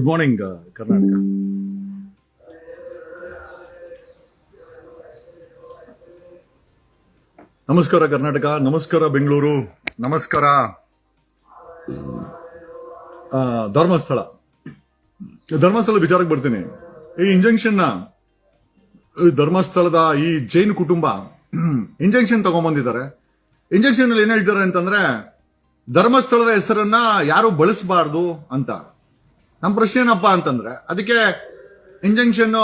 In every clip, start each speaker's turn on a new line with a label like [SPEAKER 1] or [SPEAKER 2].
[SPEAKER 1] Good morning Karnataka ನಮಸ್ಕಾರ ಕರ್ನಾಟಕ ನಮಸ್ಕಾರ ಬೆಂಗಳೂರು ನಮಸ್ಕಾರ ಧರ್ಮಸ್ಥಳ ಧರ್ಮಸ್ಥಳ ವಿಚಾರಕ್ಕೆ ಬರ್ತೀನಿ ಈ ಇಂಜೆಕ್ಷನ್ನ ಧರ್ಮಸ್ಥಳದ ಈ ಜೈನ್ ಕುಟುಂಬ ಇಂಜೆಕ್ಷನ್ ತಗೊಂಡ್ಬಂದಿದ್ದಾರೆ ಇಂಜೆಕ್ಷನ್ ಏನ್ ಹೇಳ್ತಾರೆ ಅಂತಂದ್ರೆ ಧರ್ಮಸ್ಥಳದ ಹೆಸರನ್ನ ಯಾರು ಬಳಸಬಾರ್ದು ಅಂತ. ನಮ್ಮ ಪ್ರಶ್ನೆ ಏನಪ್ಪ ಅಂತಂದ್ರೆ, ಅದಕ್ಕೆ ಇಂಜೆಕ್ಷನ್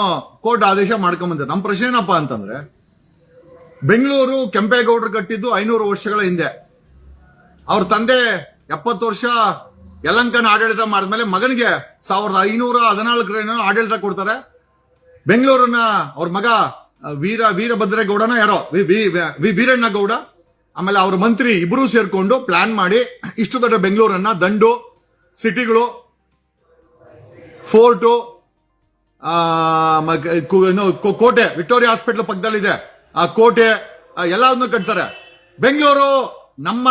[SPEAKER 1] ಕೋರ್ಟ್ ಆದೇಶ ಮಾಡ್ಕೊಂಬಂದಿದ್ದಾರೆ ನಮ್ಮ ಪ್ರಶ್ನೆ ಏನಪ್ಪ ಅಂತಂದ್ರೆ, ಬೆಂಗಳೂರು ಕೆಂಪೇಗೌಡರು ಕಟ್ಟಿದ್ದು ಐನೂರು ವರ್ಷಗಳ ಹಿಂದೆ. ಅವ್ರ ತಂದೆ ಎಪ್ಪತ್ತು ವರ್ಷ ಯಲಂಕನ ಆಡಳಿತ ಮಾಡಿದ್ಮೇಲೆ ಮಗನಿಗೆ ಸಾವಿರದ ಐನೂರ ಹದಿನಾಲ್ಕರ ಆಡಳಿತ ಕೊಡ್ತಾರೆ. ಬೆಂಗಳೂರನ್ನ ಅವ್ರ ಮಗ ವೀರ, ವೀರಭದ್ರೇಗೌಡನ ಯಾರೋ, ವಿ ವೀರಣ್ಣ ಗೌಡ ಆಮೇಲೆ ಅವ್ರ ಮಂತ್ರಿ ಇಬ್ಬರೂ ಸೇರ್ಕೊಂಡು ಪ್ಲಾನ್ ಮಾಡಿ, ಇಷ್ಟು ದೊಡ್ಡ ಬೆಂಗಳೂರನ್ನ ದಂಡು, ಸಿಟಿಗಳು ಫೋರ್ಟು ಕೋಟೆ, ವಿಕ್ಟೋರಿಯಾ ಹಾಸ್ಪಿಟಲ್ ಪಕ್ಕದಲ್ಲಿದೆ. ಆ ಕೋಟೆ ಎಲ್ಲವನ್ನು ಕಟ್ತಾರೆ. ಬೆಂಗಳೂರು ನಮ್ಮ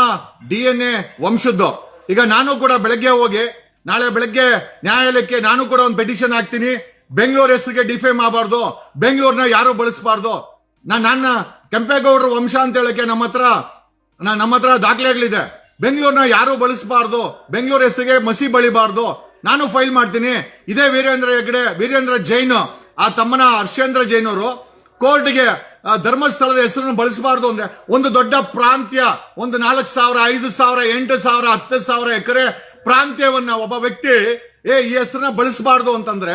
[SPEAKER 1] ಡಿ ಎನ್ ಎ ವಂಶದ್ದು. ಈಗ ನಾನು ಕೂಡ ಬೆಳಗ್ಗೆ ಹೋಗಿ, ನಾಳೆ ಬೆಳಗ್ಗೆ ನ್ಯಾಯಾಲಯಕ್ಕೆ ನಾನು ಕೂಡ ಒಂದು ಪೆಟಿಷನ್ ಹಾಕ್ತೀನಿ. ಬೆಂಗಳೂರು ಹೆಸರಿಗೆ ಡಿಫೇಮ್ ಆಗಬಾರ್ದು. ಬೆಂಗಳೂರನ್ನ ಯಾರು ಬಳಸಬಾರ್ದು. ನಾನು ನನ್ನ ಕೆಂಪೇಗೌಡರ ವಂಶ ಅಂತ ಹೇಳಕ್ಕೆ ನಮ್ಮ ಹತ್ರ, ನಾ- ನಮ್ಮ ಹತ್ರ ದಾಖಲೆಗಳಿದೆ. ಬೆಂಗಳೂರನ್ನ ಯಾರು ಬಳಸಬಾರ್ದು. ಬೆಂಗಳೂರು ಹೆಸರಿಗೆ ಮಸಿ ಬಳಿಬಾರ್ದು. ನಾನು ಫೈಲ್ ಮಾಡ್ತೀನಿ. ಇದೇ ವೀರೇಂದ್ರ ಹೆಗ್ಡೆ ವೀರೇಂದ್ರ ಜೈನ್, ಆ ತಮ್ಮನ ಹರ್ಷೇಂದ್ರ ಜೈನ್ ಅವರು. ಕೋರ್ಟ್ಗೆ ಧರ್ಮಸ್ಥಳದ ಹೆಸರನ್ನು ಬಳಸಬಾರ್ದು ಅಂದ್ರೆ ಒಂದು ದೊಡ್ಡ ಪ್ರಾಂತ್ಯ, ಒಂದು ನಾಲ್ಕು ಸಾವಿರ, ಐದು ಸಾವಿರ, ಎಂಟು ಸಾವಿರ, ಹತ್ತು ಸಾವಿರ ಎಕರೆ ಪ್ರಾಂತ್ಯವನ್ನ ಒಬ್ಬ ವ್ಯಕ್ತಿ, ಏ, ಈ ಹೆಸರನ್ನ ಬಳಸಬಾರ್ದು ಅಂತಂದ್ರೆ,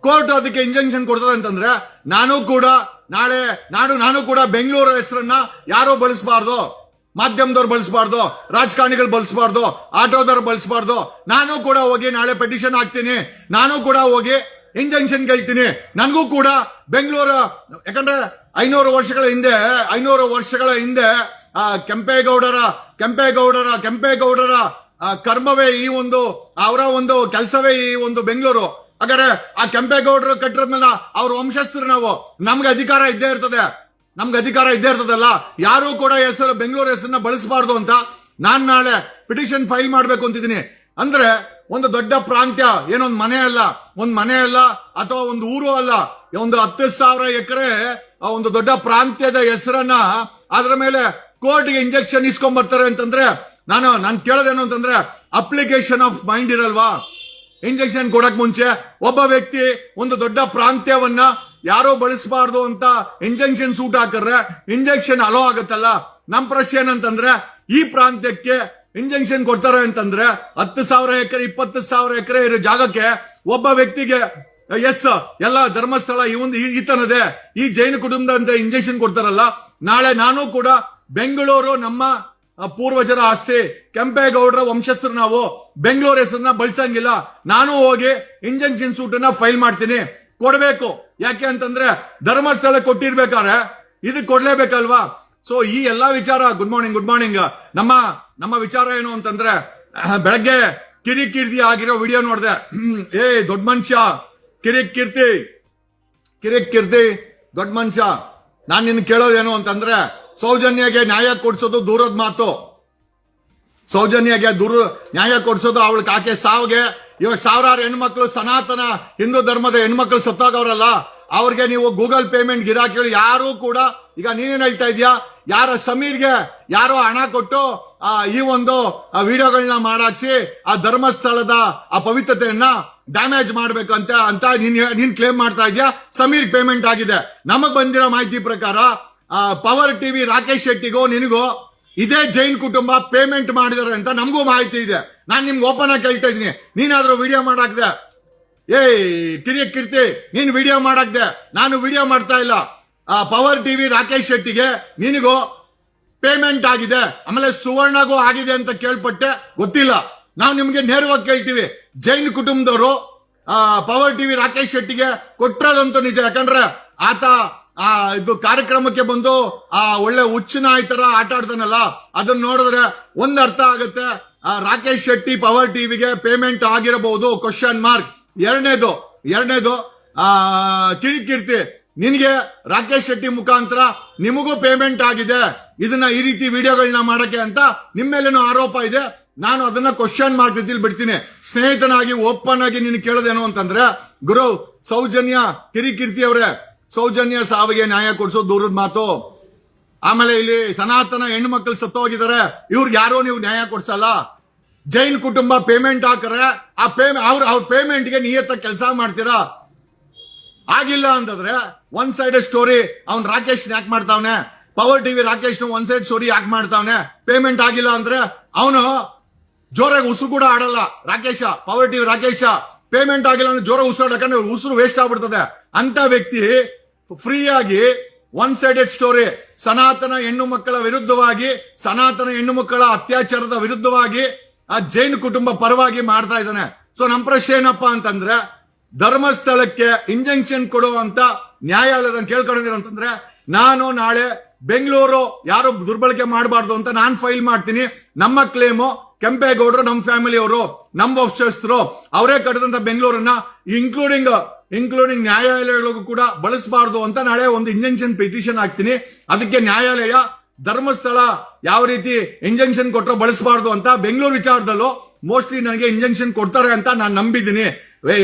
[SPEAKER 1] ಕೋರ್ಟ್ ಅದಕ್ಕೆ ಇಂಜೆಕ್ಷನ್ ಕೊಡ್ತದೆ ಅಂತಂದ್ರೆ, ನಾನು ಕೂಡ ನಾಳೆ ನಾಡು ನಾನು ಕೂಡ ಬೆಂಗಳೂರು ಹೆಸರನ್ನ ಯಾರು ಬಳಸಬಾರ್ದು. ಮಾಧ್ಯಮದವ್ರು ಬಳಸಬಾರ್ದು, ರಾಜಕಾರಣಿಗಳು ಬಳಸಬಾರ್ದು, ಆಟೋದವ್ರು ಬಳಸಬಾರ್ದು. ನಾನು ಕೂಡ ಹೋಗಿ ನಾಳೆ ಪೆಟಿಷನ್ ಹಾಕ್ತೀನಿ. ನಾನು ಕೂಡ ಹೋಗಿ ಇಂಜೆಕ್ಷನ್ ಕೇಳ್ತೀನಿ. ನನಗೂ ಕೂಡ ಬೆಂಗಳೂರು, ಯಾಕಂದ್ರೆ ಐನೂರು ವರ್ಷಗಳ ಹಿಂದೆ, ಐನೂರು ವರ್ಷಗಳ ಹಿಂದೆ, ಆ, ಕೆಂಪೇಗೌಡರ ಕೆಂಪೇಗೌಡರ ಕೆಂಪೇಗೌಡರ ಕರ್ಮವೇ ಈ ಒಂದು, ಅವರ ಒಂದು ಕೆಲಸವೇ ಈ ಒಂದು ಬೆಂಗಳೂರು. ಹಾಗಾದ್ರೆ ಆ ಕೆಂಪೇಗೌಡರು ಕಟ್ಟಿರೋದ್ಮೇಲೆ ಅವ್ರ ವಂಶಸ್ಥರು ನಾವು. ನಮ್ಗೆ ಅಧಿಕಾರ ಇದ್ದೇ ಇರ್ತದೆ. ನಮ್ಗೆ ಅಧಿಕಾರ ಇದ್ದೇ ಇರ್ತದಲ್ಲ, ಯಾರು ಕೂಡ ಹೆಸರು, ಬೆಂಗಳೂರು ಹೆಸರನ್ನ ಬಳಸಬಾರ್ದು ಅಂತ ನಾನ್ ನಾಳೆ ಪಿಟಿಷನ್ ಫೈಲ್ ಮಾಡ್ಬೇಕು ಅಂತಿದ್ದೀನಿ. ಅಂದ್ರೆ ಒಂದು ದೊಡ್ಡ ಪ್ರಾಂತ್ಯ, ಏನೊಂದು ಮನೆ ಅಲ್ಲ, ಒಂದ್ ಮನೆ ಅಲ್ಲ, ಅಥವಾ ಒಂದು ಊರು ಅಲ್ಲ, ಒಂದು ಹತ್ತು ಸಾವಿರ ಎಕರೆ ಒಂದು ದೊಡ್ಡ ಪ್ರಾಂತ್ಯದ ಹೆಸರನ್ನ ಅದರ ಮೇಲೆ ಕೋರ್ಟ್ಗೆ ಇಂಜೆಕ್ಷನ್ ಇಸ್ಕೊಂಡ್ ಬರ್ತಾರೆ ಅಂತಂದ್ರೆ, ನಾನು ನಾನು ಕೇಳೋದೇನು ಅಂತಂದ್ರೆ ಅಪ್ಲಿಕೇಶನ್ ಆಫ್ ಮೈಂಡ್ ಇರಲ್ವಾ? ಇಂಜೆಕ್ಷನ್ ಕೊಡಕ್ ಮುಂಚೆ ಒಬ್ಬ ವ್ಯಕ್ತಿ ಒಂದು ದೊಡ್ಡ ಪ್ರಾಂತ್ಯವನ್ನ ಯಾರೋ ಬಳಸಬಾರ್ದು ಅಂತ ಇಂಜೆಕ್ಷನ್ ಸೂಟ್ ಹಾಕಿದ್ರೆ ಇಂಜೆಕ್ಷನ್ ಅಲೋ ಆಗತ್ತಲ್ಲ? ನಮ್ ಪ್ರಶ್ನೆ ಏನಂತಂದ್ರೆ, ಈ ಪ್ರಾಂತ್ಯಕ್ಕೆ ಇಂಜೆಕ್ಷನ್ ಕೊಡ್ತಾರೆ ಅಂತಂದ್ರೆ ಹತ್ತು ಸಾವಿರ ಎಕರೆ, ಇಪ್ಪತ್ತು ಸಾವಿರ ಎಕರೆ ಇರೋ ಜಾಗಕ್ಕೆ ಒಬ್ಬ ವ್ಯಕ್ತಿಗೆ, ಎಸ್, ಎಲ್ಲ ಧರ್ಮಸ್ಥಳ ಈ ಒಂದು ಈತನದೇ, ಈ ಜೈನ ಕುಟುಂಬದಂತ ಇಂಜೆಕ್ಷನ್ ಕೊಡ್ತಾರಲ್ಲ? ನಾಳೆ ನಾನು ಕೂಡ ಬೆಂಗಳೂರು ನಮ್ಮ ಪೂರ್ವಜರ ಆಸ್ತಿ, ಕೆಂಪೇಗೌಡರ ವಂಶಸ್ಥರು ನಾವು ಬೆಂಗಳೂರು ಹೆಸರನ್ನ ಬಳಸಂಗಿಲ್ಲ. ನಾನು ಹೋಗಿ ಇಂಜೆಕ್ಷನ್ ಸೂಟನ್ನ ಫೈಲ್ ಮಾಡ್ತೀನಿ. ಕೊಡ್ಬೇಕು. ಯಾಕೆ ಅಂತಂದ್ರೆ ಧರ್ಮಸ್ಥಳ ಕೊಟ್ಟಿರ್ಬೇಕಾದ್ರೆ ಇದು ಕೊಡ್ಲೇಬೇಕಲ್ವಾ? ಸೊ ಈ ಎಲ್ಲಾ ವಿಚಾರ ಗುಡ್ ಮಾರ್ನಿಂಗ್ ಗುಡ್ ಮಾರ್ನಿಂಗ್ ನಮ್ಮ ನಮ್ಮ ವಿಚಾರ ಏನು ಅಂತಂದ್ರೆ ಬೆಳಗ್ಗೆ ಕಿರಿ ಕೀರ್ತಿ ಆಗಿರೋ ವಿಡಿಯೋ ನೋಡಿದೆ. ಏ, ದೊಡ್ಡ ಮನುಷ್ಯ ಕಿರಿಕ್ ಕೀರ್ತಿ ಕಿರಿಕ್ ಕೀರ್ತಿ ದೊಡ್ಡ ಮನುಷ್ಯ. ನಾನು ನಿನ್ ಕೇಳೋದೇನು ಅಂತಂದ್ರೆ, ಸೌಜನ್ಯಗೆ ನ್ಯಾಯ ಕೊಡ್ಸೋದು ದೂರದ ಮಾತು. ಸೌಜನ್ಯಗೆ ದೂರ, ನ್ಯಾಯ ಕೊಡ್ಸೋದು ಅವಳು ಕಾಕೆ ಸಾವಿಗೆ ಇವಾಗ ಸಾವಿರಾರು ಹೆಣ್ಮಕ್ಳು ಸನಾತನ ಹಿಂದೂ ಧರ್ಮದ ಹೆಣ್ಮಕ್ಳು ಸತ್ತಾಗವ್ರಲ್ಲ, ಅವ್ರಿಗೆ ನೀವು ಗೂಗಲ್ ಪೇಮೆಂಟ್ ಗಿರಾಕಿಗಳು ಯಾರು ಕೂಡ, ಈಗ ನೀನೇನ್ ಹೇಳ್ತಾ ಇದೀಯಾ? ಯಾರ ಸಮೀರ್ಗೆ ಯಾರೋ ಹಣ ಕೊಟ್ಟು ಈ ಒಂದು ವಿಡಿಯೋಗಳನ್ನ ಮಾಡಾಕ್ಸಿ, ಆ ಧರ್ಮಸ್ಥಳದ, ಆ ಪವಿತ್ರತೆಯನ್ನ ಡ್ಯಾಮೇಜ್ ಮಾಡ್ಬೇಕಂತ ಅಂತ ನೀನ್ ನೀನ್ ಕ್ಲೇಮ್ ಮಾಡ್ತಾ ಇದೀಯಾ? ಸಮೀರ್ ಪೇಮೆಂಟ್ ಆಗಿದೆ. ನಮಗ್ ಬಂದಿರೋ ಮಾಹಿತಿ ಪ್ರಕಾರ ಪವರ್ ಟಿವಿ ರಾಕೇಶ್ ಶೆಟ್ಟಿಗೋ, ನಿನಗೂ, ಇದೇ ಜೈನ್ ಕುಟುಂಬ ಪೇಮೆಂಟ್ ಮಾಡಿದಾರೆ ಅಂತ ನಮಗೂ ಮಾಹಿತಿ ಇದೆ. ನಾನು ನಿಮ್ಗೆ ಓಪನ್ ಆಗಿ ಕೇಳ್ತಾ ಇದ್ದೀನಿ. ನೀನಾದರೂ ವಿಡಿಯೋ ಮಾಡಾಕ್ದೆ? ಏಯ್, ಕಿರಿಯ ಕೀರ್ತಿ, ನೀನು ವಿಡಿಯೋ ಮಾಡಾಕ್ದೆ? ನಾನು ವಿಡಿಯೋ ಮಾಡ್ತಾ ಇಲ್ಲ. ಆ ಪವರ್ ಟಿವಿ ರಾಕೇಶ್ ಶೆಟ್ಟಿಗೆ ನಿನಗೂ ಪೇಮೆಂಟ್ ಆಗಿದೆ. ಆಮೇಲೆ ಸುವರ್ಣಗೂ ಆಗಿದೆ ಅಂತ ಕೇಳ್ಪಟ್ಟೆ. ಗೊತ್ತಿಲ್ಲ. ನಾವು ನಿಮಗೆ ನೇರವಾಗಿ ಕೇಳ್ತೀವಿ. ಜೈನ್ ಕುಟುಂಬದವರು, ಆ ಪವರ್ ಟಿವಿ ರಾಕೇಶ್ ಶೆಟ್ಟಿಗೆ ಕೊಟ್ಟಿರೋದಂತೂ ನಿಜ. ಯಾಕಂದ್ರೆ ಆತ, ಆ, ಇದು ಕಾರ್ಯಕ್ರಮಕ್ಕೆ ಬಂದು, ಆ, ಒಳ್ಳೆ ಹುಚ್ಚು ನಾಯಿ ತರ ಆಟ ಆಡ್ತಾನಲ್ಲ ಅದನ್ನ ನೋಡಿದ್ರೆ ಒಂದ್ ಅರ್ಥ ಆಗುತ್ತೆ. ರಾಕೇಶ್ ಶೆಟ್ಟಿ ಪವರ್ ಟಿವಿಗೆ ಪೇಮೆಂಟ್ ಆಗಿರಬಹುದು ಕ್ವಶನ್ ಮಾರ್ಕ್ ಎರಡನೇದು ಎರಡನೇದು, ಆ ಕಿರಿಕೀರ್ತಿ ನಿನಗೆ ರಾಕೇಶ್ ಶೆಟ್ಟಿ ಮುಖಾಂತರ ನಿಮಗೂ ಪೇಮೆಂಟ್ ಆಗಿದೆ. ಇದನ್ನ ಈ ರೀತಿ ವಿಡಿಯೋಗಳನ್ನ ಮಾಡಕ್ಕೆ ಅಂತ ನಿಮ್ಮ ನಿಮ್ಮೇಲೇನು ಆರೋಪ ಇದೆ. ನಾನು ಅದನ್ನ ಕ್ವಶನ್ ಮಾರ್ಕ್ ರೀತಿಲಿ ಬಿಡ್ತೀನಿ. ಸ್ನೇಹಿತನಾಗಿ ಓಪನ್ ಆಗಿ ನೀನು ಕೇಳೋದೇನು ಅಂತಂದ್ರೆ, ಗುರು, ಸೌಜನ್ಯ ಕಿರಿಕಿರ್ತಿ ಅವರೇ, ಸೌಜನ್ಯ ಸಾವಿಗೆ ನ್ಯಾಯ ಕೊಡಿಸೋ ದೂರದ ಮಾತು. ಆಮೇಲೆ ಇಲ್ಲಿ ಸನಾತನ ಹೆಣ್ಣು ಮಕ್ಕಳು ಸತ್ತೋಗಿದ್ದಾರೆ. ಇವ್ರಿಗೆ ಯಾರೋ ನೀವು ನ್ಯಾಯ ಕೊಡ್ಸಲ್ಲ. ಜೈನ್ ಕುಟುಂಬ ಪೇಮೆಂಟ್ ಹಾಕರೆ ಆ ಪೇಮೆಂಟ್ ಅವ್ರ ಅವ್ರ ಪೇಮೆಂಟ್ಗೆ ನಿಯತ್ತ ಕೆಲಸ ಮಾಡ್ತೀರಾ? ಆಗಿಲ್ಲ ಅಂತಂದ್ರೆ ಒನ್ ಸೈಡ್ ಸ್ಟೋರಿ ಅವ್ನ್ ರಾಕೇಶ್ ಯಾಕೆ ಮಾಡ್ತಾವನೆ? Power TV Rakesh one side story ಯಾಕೆ ಮಾಡ್ತಾವನೆ? ಪೇಮೆಂಟ್ ಆಗಿಲ್ಲ ಅಂದ್ರೆ ಅವನು ಜೋರಾಗಿ ಉಸಿರು ಕೂಡ ಆಡಲ್ಲ. Rakesh power TV Rakesh payment ಆಗಿಲ್ಲ ಅಂದ್ರೆ ಜೋರಾಗಿ ಉಸಿರು ಆಡಕಂದ್ರೆ ಉಸಿರು ವೇಸ್ಟ್ ಆಗ್ಬಿಡ್ತದೆ. ಅಂತ ವ್ಯಕ್ತಿ ಫ್ರೀಯಾಗಿ ಒನ್ ಸೈಡೆಡ್ ಸ್ಟೋರಿ ಸನಾತನ ಹೆಣ್ಣು ಮಕ್ಕಳ ವಿರುದ್ಧವಾಗಿ, ಸನಾತನ ಹೆಣ್ಣು ಮಕ್ಕಳ ಅತ್ಯಾಚಾರದ ವಿರುದ್ಧವಾಗಿ ಆ ಜೈನ್ ಕುಟುಂಬ ಪರವಾಗಿ ಮಾಡ್ತಾ ಇದ್ದಾನೆ. ಸೊ ನಮ್ಮ ಪ್ರಶ್ನೆ ಏನಪ್ಪಾ ಅಂತಂದ್ರೆ, ಧರ್ಮಸ್ಥಳಕ್ಕೆ ಇಂಜೆಕ್ಷನ್ ಕೊಡುವಂತ ನ್ಯಾಯಾಲಯದ ಕೇಳ್ಕೊಂಡಿದ್ದೀರ ಅಂತಂದ್ರೆ ನಾನು ನಾಳೆ ಬೆಂಗಳೂರು ಯಾರು ದುರ್ಬಳಕೆ ಮಾಡಬಾರ್ದು ಅಂತ ನಾನು ಫೈಲ್ ಮಾಡ್ತೀನಿ. ನಮ್ಮ ಕ್ಲೇಮು ಕೆಂಪೇಗೌಡರು ನಮ್ಮ ಫ್ಯಾಮಿಲಿ ಅವರು ನಮ್ಮ ವಂಶಸ್ಥರು, ಅವರೇ ಕಟ್ಟಿದಂತ ಬೆಂಗಳೂರನ್ನ ಇನ್ಕ್ಲೂಡಿಂಗ್ ಇನ್ಕ್ಲೂಡಿಂಗ್ ನ್ಯಾಯಾಲಯಗಳಿಗೂ ಕೂಡ ಬಳಸಬಾರ್ದು ಅಂತ ನಾಳೆ ಒಂದು ಇಂಜೆಕ್ಷನ್ ಪಿಟಿಷನ್ ಹಾಕ್ತೀನಿ. ಅದಕ್ಕೆ ನ್ಯಾಯಾಲಯ ಧರ್ಮಸ್ಥಳ ಯಾವ ರೀತಿ ಇಂಜೆಕ್ಷನ್ ಕೊಟ್ಟರು ಬಳಸಬಾರ್ದು ಅಂತ ಬೆಂಗಳೂರು ವಿಚಾರದಲ್ಲೂ ಮೋಸ್ಟ್ಲಿ ನನಗೆ ಇಂಜೆಕ್ಷನ್ ಕೊಡ್ತಾರೆ ಅಂತ ನಾನು ನಂಬಿದ್ದೀನಿ.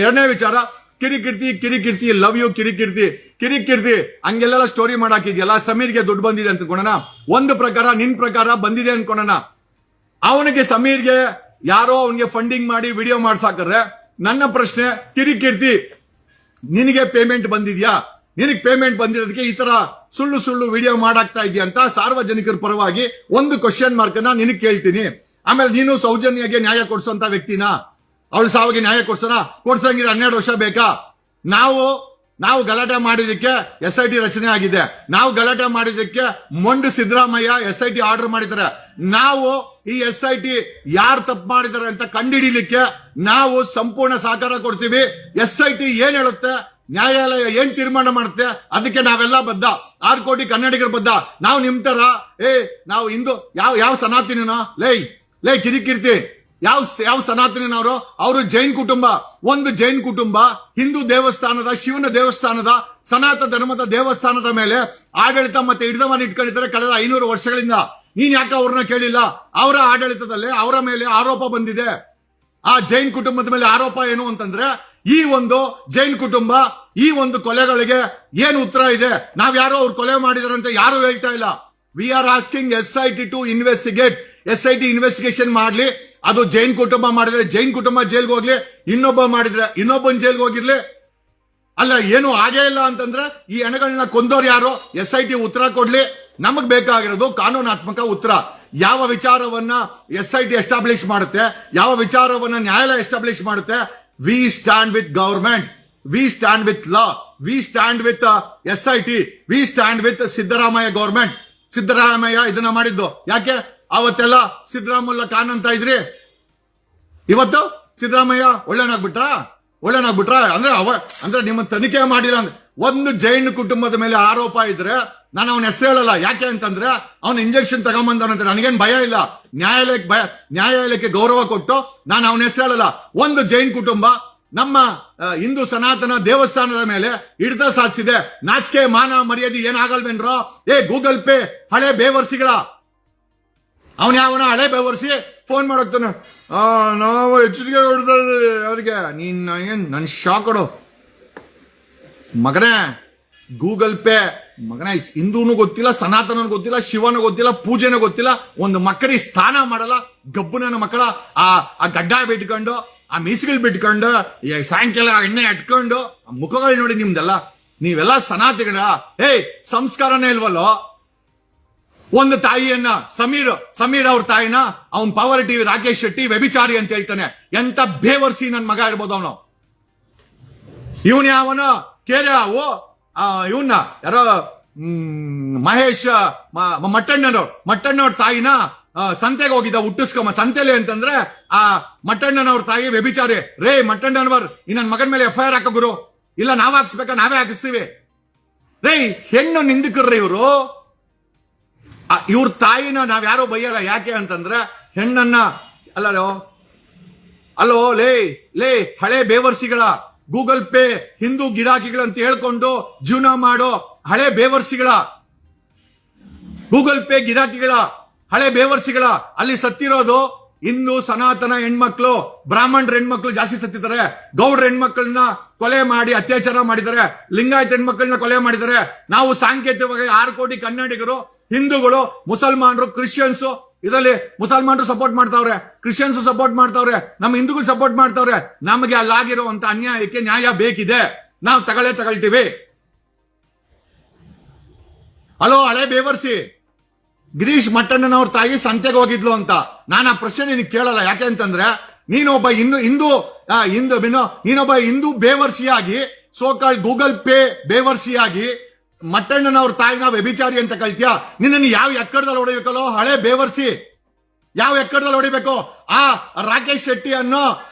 [SPEAKER 1] ಎರಡನೇ ವಿಚಾರ, ಕಿರಿಕಿರ್ತಿ ಕಿರಿಕಿರ್ತಿ ಲವ್ ಯು ಕಿರಿಕಿರ್ತಿ ಕಿರಿಕಿರ್ತಿ ಹಂಗೆಲ್ಲ ಸ್ಟೋರಿ ಮಾಡಾಕಿದ್ಯಲ್ಲ, ಸಮೀರ್ಗೆ ದುಡ್ಡು ಬಂದಿದೆ ಅಂತ ಅನ್ಕೊಳ್ಳೋಣ ಒಂದು ಪ್ರಕಾರ, ನಿನ್ ಪ್ರಕಾರ ಬಂದಿದೆ ಅನ್ಕೊಳ್ಳೋಣ ಅವನಿಗೆ ಸಮೀರ್ಗೆ ಯಾರೋ ಅವನಿಗೆ ಫಂಡಿಂಗ್ ಮಾಡಿ ವಿಡಿಯೋ ಮಾಡ್ಸಾಕ್ರೆ ನನ್ನ ಪ್ರಶ್ನೆ, ಕಿರಿಕಿರ್ತಿ, ನಿನಗೆ ಪೇಮೆಂಟ್ ಬಂದಿದ್ಯಾ? ನಿನಗೆ ಪೇಮೆಂಟ್ ಬಂದಿರೋದಕ್ಕೆ ಈ ತರ ಸುಳ್ಳು ಸುಳ್ಳು ವಿಡಿಯೋ ಮಾಡಾಕ್ತಾ ಇದೆಯಾ ಅಂತ ಸಾರ್ವಜನಿಕರ ಪರವಾಗಿ ಒಂದು ಕ್ವಶನ್ ಮಾರ್ಕ್ ಅನ್ನ ನಿನಗೆ ಕೇಳ್ತೀನಿ. ಆಮೇಲೆ ನೀನು ಸೌಜನ್ಯಗೆ ನ್ಯಾಯ ಕೊಡ್ಸೋಂತ ವ್ಯಕ್ತಿನ? ಅವಳು ಸಾವಿಗೆ ನ್ಯಾಯ ಕೊಡ್ಸೋಣ ಕೊಡ್ಸಂಗಿದ್ರೆ ಹನ್ನೆರಡು ವರ್ಷ ಬೇಕಾ? ನಾವು ನಾವು ಗಲಾಟೆ ಮಾಡಿದಕ್ಕೆ ಎಸ್ ಐ ಟಿ ರಚನೆ ಆಗಿದೆ. ನಾವು ಗಲಾಟೆ ಮಾಡಿದಕ್ಕೆ ಮೊಂಡು Siddaramaiah S I T order ಮಾಡಿದ್ದಾರೆ. ನಾವು ಈ ಎಸ್ ಐ ಟಿ ಯಾರು ತಪ್ಪು ಮಾಡಿದ್ದಾರೆ ಅಂತ ಕಂಡುಹಿಡಿಲಿಕ್ಕೆ ನಾವು ಸಂಪೂರ್ಣ ಸಹಕಾರ ಕೊಡ್ತೀವಿ. ಎಸ್ ಐ ಟಿ ಏನ್ ಹೇಳುತ್ತೆ? ನ್ಯಾಯಾಲಯ ಏನ್ ತೀರ್ಮಾನ ಮಾಡುತ್ತೆ? ಅದಕ್ಕೆ ನಾವೆಲ್ಲ ಬದ್ಧ. ಆರು ಕೋಟಿ ಕನ್ನಡಿಗರು ಬದ್ಧ. ನಾವು ನಿಮ್ ತರ, ಏ, ನಾವು ಹಿಂದೂ, ಯಾವ ಯಾವ ಸನಾತನಿನೋ? ಲೇ, ಲೈ, ಕಿರಿಕಿರ್ತಿ. ಯಾವ ಯಾವ ಸನಾತನಿನವರು? ಅವರು ಜೈನ್ ಕುಟುಂಬ. ಒಂದು ಜೈನ್ ಕುಟುಂಬ, ಹಿಂದೂ ದೇವಸ್ಥಾನದ, ಶಿವನ ದೇವಸ್ಥಾನದ, ಸನಾತನ ಧರ್ಮದ ದೇವಸ್ಥಾನದ ಮೇಲೆ ಆಡಳಿತ ಮತ್ತೆ ಹಿಡಿದವನ್ನ ಇಟ್ಕೊಂಡಿದ್ದಾರೆ ಕಳೆದ ಐನೂರು ವರ್ಷಗಳಿಂದ. ನೀನ್ ಯಾಕೆ ಅವ್ರನ್ನ ಕೇಳಿಲ್ಲ? ಅವರ ಆಡಳಿತದಲ್ಲಿ ಅವರ ಮೇಲೆ ಆರೋಪ ಬಂದಿದೆ. ಆ ಜೈನ್ ಕುಟುಂಬದ ಮೇಲೆ ಆರೋಪ ಏನು ಅಂತಂದ್ರೆ ಈ ಒಂದು ಜೈನ್ ಕುಟುಂಬ, ಈ ಒಂದು ಕೊಲೆಗಳಿಗೆ ಏನು ಉತ್ತರ ಇದೆ? ನಾವ್ ಯಾರು ಅವ್ರು ಕೊಲೆ ಅಂತ ಯಾರು ಹೇಳ್ತಾ ಇಲ್ಲ. We are asking S I T to investigate S I T investigation ಮಾಡ್ಲಿ. ಅದು ಜೈನ್ ಕುಟುಂಬ ಮಾಡಿದ್ರೆ ಜೈನ್ ಕುಟುಂಬ ಜೈಲ್ಗೆ ಹೋಗ್ಲಿ, ಇನ್ನೊಬ್ಬ ಮಾಡಿದ್ರೆ ಇನ್ನೊಬ್ಬನ್ ಜೈಲ್ಗೆ ಹೋಗಿರ್ಲಿ. ಅಲ್ಲ, ಏನು ಆಗೇ ಇಲ್ಲ ಅಂತಂದ್ರೆ ಈ ಹೆಣಗಳನ್ನ ಕೊಂದೋರು ಯಾರು ಎಸ್ ಐ ಟಿ ಉತ್ತರ ಕೊಡ್ಲಿ. ನಮಗ್ ಬೇಕಾಗಿರೋದು ಕಾನೂನಾತ್ಮಕ ಉತ್ತರ. ಯಾವ ವಿಚಾರವನ್ನ ಎಸ್ ಐ ಟಿ ಎಸ್ಟಾಬ್ಲಿಷ್ ಮಾಡುತ್ತೆ? ಯಾವ ವಿಚಾರವನ್ನ ನ್ಯಾಯಾಲಯ ಎಸ್ಟಾಬ್ಲಿಷ್ ಮಾಡುತ್ತೆ? We stand with government we stand with law we stand with S I T we stand with Siddaramaiah government Siddaramaiah ಇದನ್ನ ಮಾಡಿದ್ದು. ಯಾಕೆ? ಅವತ್ತೆಲ್ಲ ಸಿದ್ದರಾಮುಲ್ಲ ಖಾನ್ ಅಂತ ಇದ್ರಿ. ಇವತ್ತು ಸಿದ್ದರಾಮಯ್ಯ ಒಳ್ಳೆನಾಗ್ಬಿಟ್ರ? ಒಳ್ಳೆನಾಗ್ಬಿಟ್ರ? ಅಂದ್ರೆ ಅವ ಅಂದ್ರೆ ನಿಮ್ಮ ತನಿಖೆ ಮಾಡಿಲ್ಲ ಅಂದ್ರೆ ಒಂದು ಜೈನ್ ಕುಟುಂಬದ ಮೇಲೆ ಆರೋಪ ಇದ್ರೆ ನಾನು ಅವನ ಹೆಸರು ಹೇಳಲ್ಲ. ಯಾಕೆ ಅಂತಂದ್ರೆ ಅವನ ಇಂಜೆಕ್ಷನ್ ತಗೊಂಬಂದವನಂತ ನನಗೇನು ಭಯ ಇಲ್ಲ. ನ್ಯಾಯಾಲಯಕ್ಕೆ ಭಯ, ನ್ಯಾಯಾಲಯಕ್ಕೆ ಗೌರವ ಕೊಟ್ಟು ನಾನು ಅವನ ಹೆಸರು ಹೇಳಲ್ಲ. ಒಂದು ಜೈನ್ ಕುಟುಂಬ ನಮ್ಮ ಹಿಂದೂ ಸನಾತನ ದೇವಸ್ಥಾನದ ಮೇಲೆ ಹಿಡಿತ ಸಾಧಿಸಿದೆ. ನಾಚಿಕೆ, ಮಾನ, ಮರ್ಯಾದೆ ಏನಾಗಲ್ವೇನ್ರೋ? ಏ, ಗೂಗಲ್ ಪೇ, ಹಳೆ ಬೇವರ್ಸಿಗಳ. ಅವನ ಯಾವನ ಹಳೆ ಬೇವರ್ಸಿ ಫೋನ್ ಮಾಡೋಗ್ತಾನೆ ನಾವು ಎಚ್ಚರಿಕೆ ಕೊಡ್ತಾ ಅವ್ರಿಗೆ. ನೀನ್, ಏನ್, ನನ್ ಶಾಕ್ ಕೊಡು. ಮಗನೇ, ಗೂಗಲ್ ಪೇ, ಮಗನೇ ಹಿಂದೂನು ಗೊತ್ತಿಲ್ಲ ಸನಾತನ ಗೊತ್ತಿಲ್ಲ, ಶಿವನ ಗೊತ್ತಿಲ್ಲ, ಪೂಜೆನೂ ಗೊತ್ತಿಲ್ಲ, ಒಂದು ಮಕ್ಕಳಿಗೆ ಸ್ಥಾನ ಮಾಡಲ್ಲ ಗಬ್ಬುನ ಮಕ್ಕಳ, ಆ ಆ ಗಡ್ಡ ಬಿಟ್ಕೊಂಡು, ಆ ಮೀಸುಗಳು ಬಿಟ್ಕೊಂಡು ಸಾಯಂಕಾಲ ಎಣ್ಣೆ ಅಟ್ಕೊಂಡು ಆ ಮುಖಗಳು ನೋಡಿ ನಿಮ್ದೆಲ್ಲ. ನೀವೆಲ್ಲ ಸನಾತಿಗಳ ಏಯ್, ಸಂಸ್ಕಾರನೇ ಇಲ್ವಲ್ಲೋ? ಒಂದು ತಾಯಿಯನ್ನ, ಸಮೀರ್ ಸಮೀರ್ ಅವ್ರ ತಾಯಿನ, ಅವನ್ ಪವರ್ ಟಿವಿ ರಾಕೇಶ್ ಶೆಟ್ಟಿ ವ್ಯಭಿಚಾರಿ ಅಂತ ಹೇಳ್ತಾನೆ. ಎಂತ ಬೇವರ್ಸಿ ನನ್ ಮಗ ಇರ್ಬೋದು ಅವನು. ಇವನ್ ಯಾವನ? ಕೇರೆ ಅವು ಇವನ್ನ ಯಾರೋ ಮಹೇಶ್ ಮಟ್ಟಣ್ಣನವ್ರು. ಮಟ್ಟಣ್ಣವ್ರ ತಾಯಿನ ಸಂತೆಗೆ ಹೋಗಿದ್ದ ಹುಟ್ಟಿಸ್ಕೊಂಬ ಸಂತೆಲಿ ಅಂತಂದ್ರೆ, ಆ, ಮಟ್ಟಣ್ಣನವ್ರ ತಾಯಿ ವ್ಯಭಿಚಾರಿ. ರೇ, ಮಟ್ಟಣ್ಣನವರ್ ಈ ನನ್ನ ಮಗನ ಮೇಲೆ ಎಫ್ ಐ ಆರ್ ಹಾಕೋ ಗುರು. ಇಲ್ಲ, ನಾವ್ ಹಾಕಿಸ್ಬೇಕಾ? ನಾವೇ ಹಾಕಿಸ್ತೀವಿ. ರೇ, ಹೆಣ್ಣು ನಿಂದಕರ್ರಿ ಇವರು. ಇವ್ರ ತಾಯಿನ ನಾವ್ ಯಾರೋ ಬೈಯಲ್ಲ. ಯಾಕೆ ಅಂತಂದ್ರೆ, ಹೆಣ್ಣನ್ನ ಅಲ್ಲೋ ಅಲ್ಲೋ, ಲೇ ಲೇ, ಹಳೆ ಬೇವರ್ಸಿಗಳ ಗೂಗಲ್ ಪೇ ಹಿಂದೂ ಗಿರಾಕಿಗಳಂತ ಹೇಳ್ಕೊಂಡು ಜೀವನ ಮಾಡೋ ಹಳೆ ಬೇವರ್ಸಿಗಳ. ಗೂಗಲ್ ಪೇ ಗಿರಾಕಿಗಳ, ಹಳೆ ಬೇವರ್ಸಿಗಳ, ಅಲ್ಲಿ ಸತ್ತಿರೋದು ಹಿಂದೂ ಸನಾತನ ಹೆಣ್ಮಕ್ಳು, ಬ್ರಾಹ್ಮಣರ ಹೆಣ್ಮಕ್ಳು ಜಾಸ್ತಿ ಸತ್ತಿದ್ದಾರೆ. ಗೌಡ್ರ ಹೆಣ್ಮಕ್ಳನ್ನ ಕೊಲೆ ಮಾಡಿ ಅತ್ಯಾಚಾರ ಮಾಡಿದ್ದಾರೆ. ಲಿಂಗಾಯತ ಹೆಣ್ಮಕ್ಳನ್ನ ಕೊಲೆ ಮಾಡಿದ್ದಾರೆ. ನಾವು ಸಾಂಕೇತಿಕವಾಗಿ ಆರು ಕೋಟಿ ಕನ್ನಡಿಗರು, ಹಿಂದೂಗಳು, ಮುಸಲ್ಮಾನರು, ಕ್ರಿಶ್ಚಿಯನ್ಸ್ ಇದರಲ್ಲಿ ಮುಸಲ್ಮಾನರು ಸಪೋರ್ಟ್ ಮಾಡ್ತಾವ್ರೆ ಕ್ರಿಶ್ಚಿಯನ್ಸ್ ಸಪೋರ್ಟ್ ಮಾಡ್ತಾವ್ರೆ, ನಮ್ಮ ಹಿಂದೂಗಳು ಸಪೋರ್ಟ್ ಮಾಡ್ತಾವ್ರೆ. ನಮಗೆ ಅಲ್ಲಾಗಿರುವಂತ ಅನ್ಯಾಯಕ್ಕೆ ನ್ಯಾಯ ಬೇಕಿದೆ. ನಾವು ತಗಳೇ ತಗೊಳ್ತೀವಿ. ಹಲೋ, ಹಳೆ ಬೇವರ್ಸಿ. ಗಿರೀಶ್ ಮಟ್ಟಣ್ಣನವ್ರ ತಾಯಿ ಸಂತೆಗೆ ಹೋಗಿದ್ಲು ಅಂತ. ನಾನು ಆ ಪ್ರಶ್ನೆ ನಿನಗೆ ಕೇಳಲ್ಲ, ಯಾಕೆ ಅಂತಂದ್ರೆ ನೀನೊಬ್ಬ ಇನ್ನು ಹಿಂದೂ ಹಿಂದೂ ನೀನೊಬ್ಬ ಹಿಂದೂ ಬೇವರ್ಸಿಯಾಗಿ ಸೋಕಾಲ್ ಗೂಗಲ್ ಪೇ ಬೇವರ್ಸಿಯಾಗಿ ಮಟ್ಟಣ್ಣನವ್ರ ತಾಯಿನ ವ್ಯಭಿಚಾರಿ ಅಂತ ಕಳ್ತೀಯ ನಿನ್ನನ್ನು ಯಾವ ಎಕ್ಕಡದಲ್ಲಿ ಹೊಡಿಬೇಕಲ್ಲೋ? ಹಳೆ ಬೇವರ್ಸಿ. ಯಾವ ಎಕ್ಕಡದಲ್ಲಿ ಹೊಡಿಬೇಕು? ಆ ರಾಕೇಶ್ ಶೆಟ್ಟಿ ಅನ್ನೋ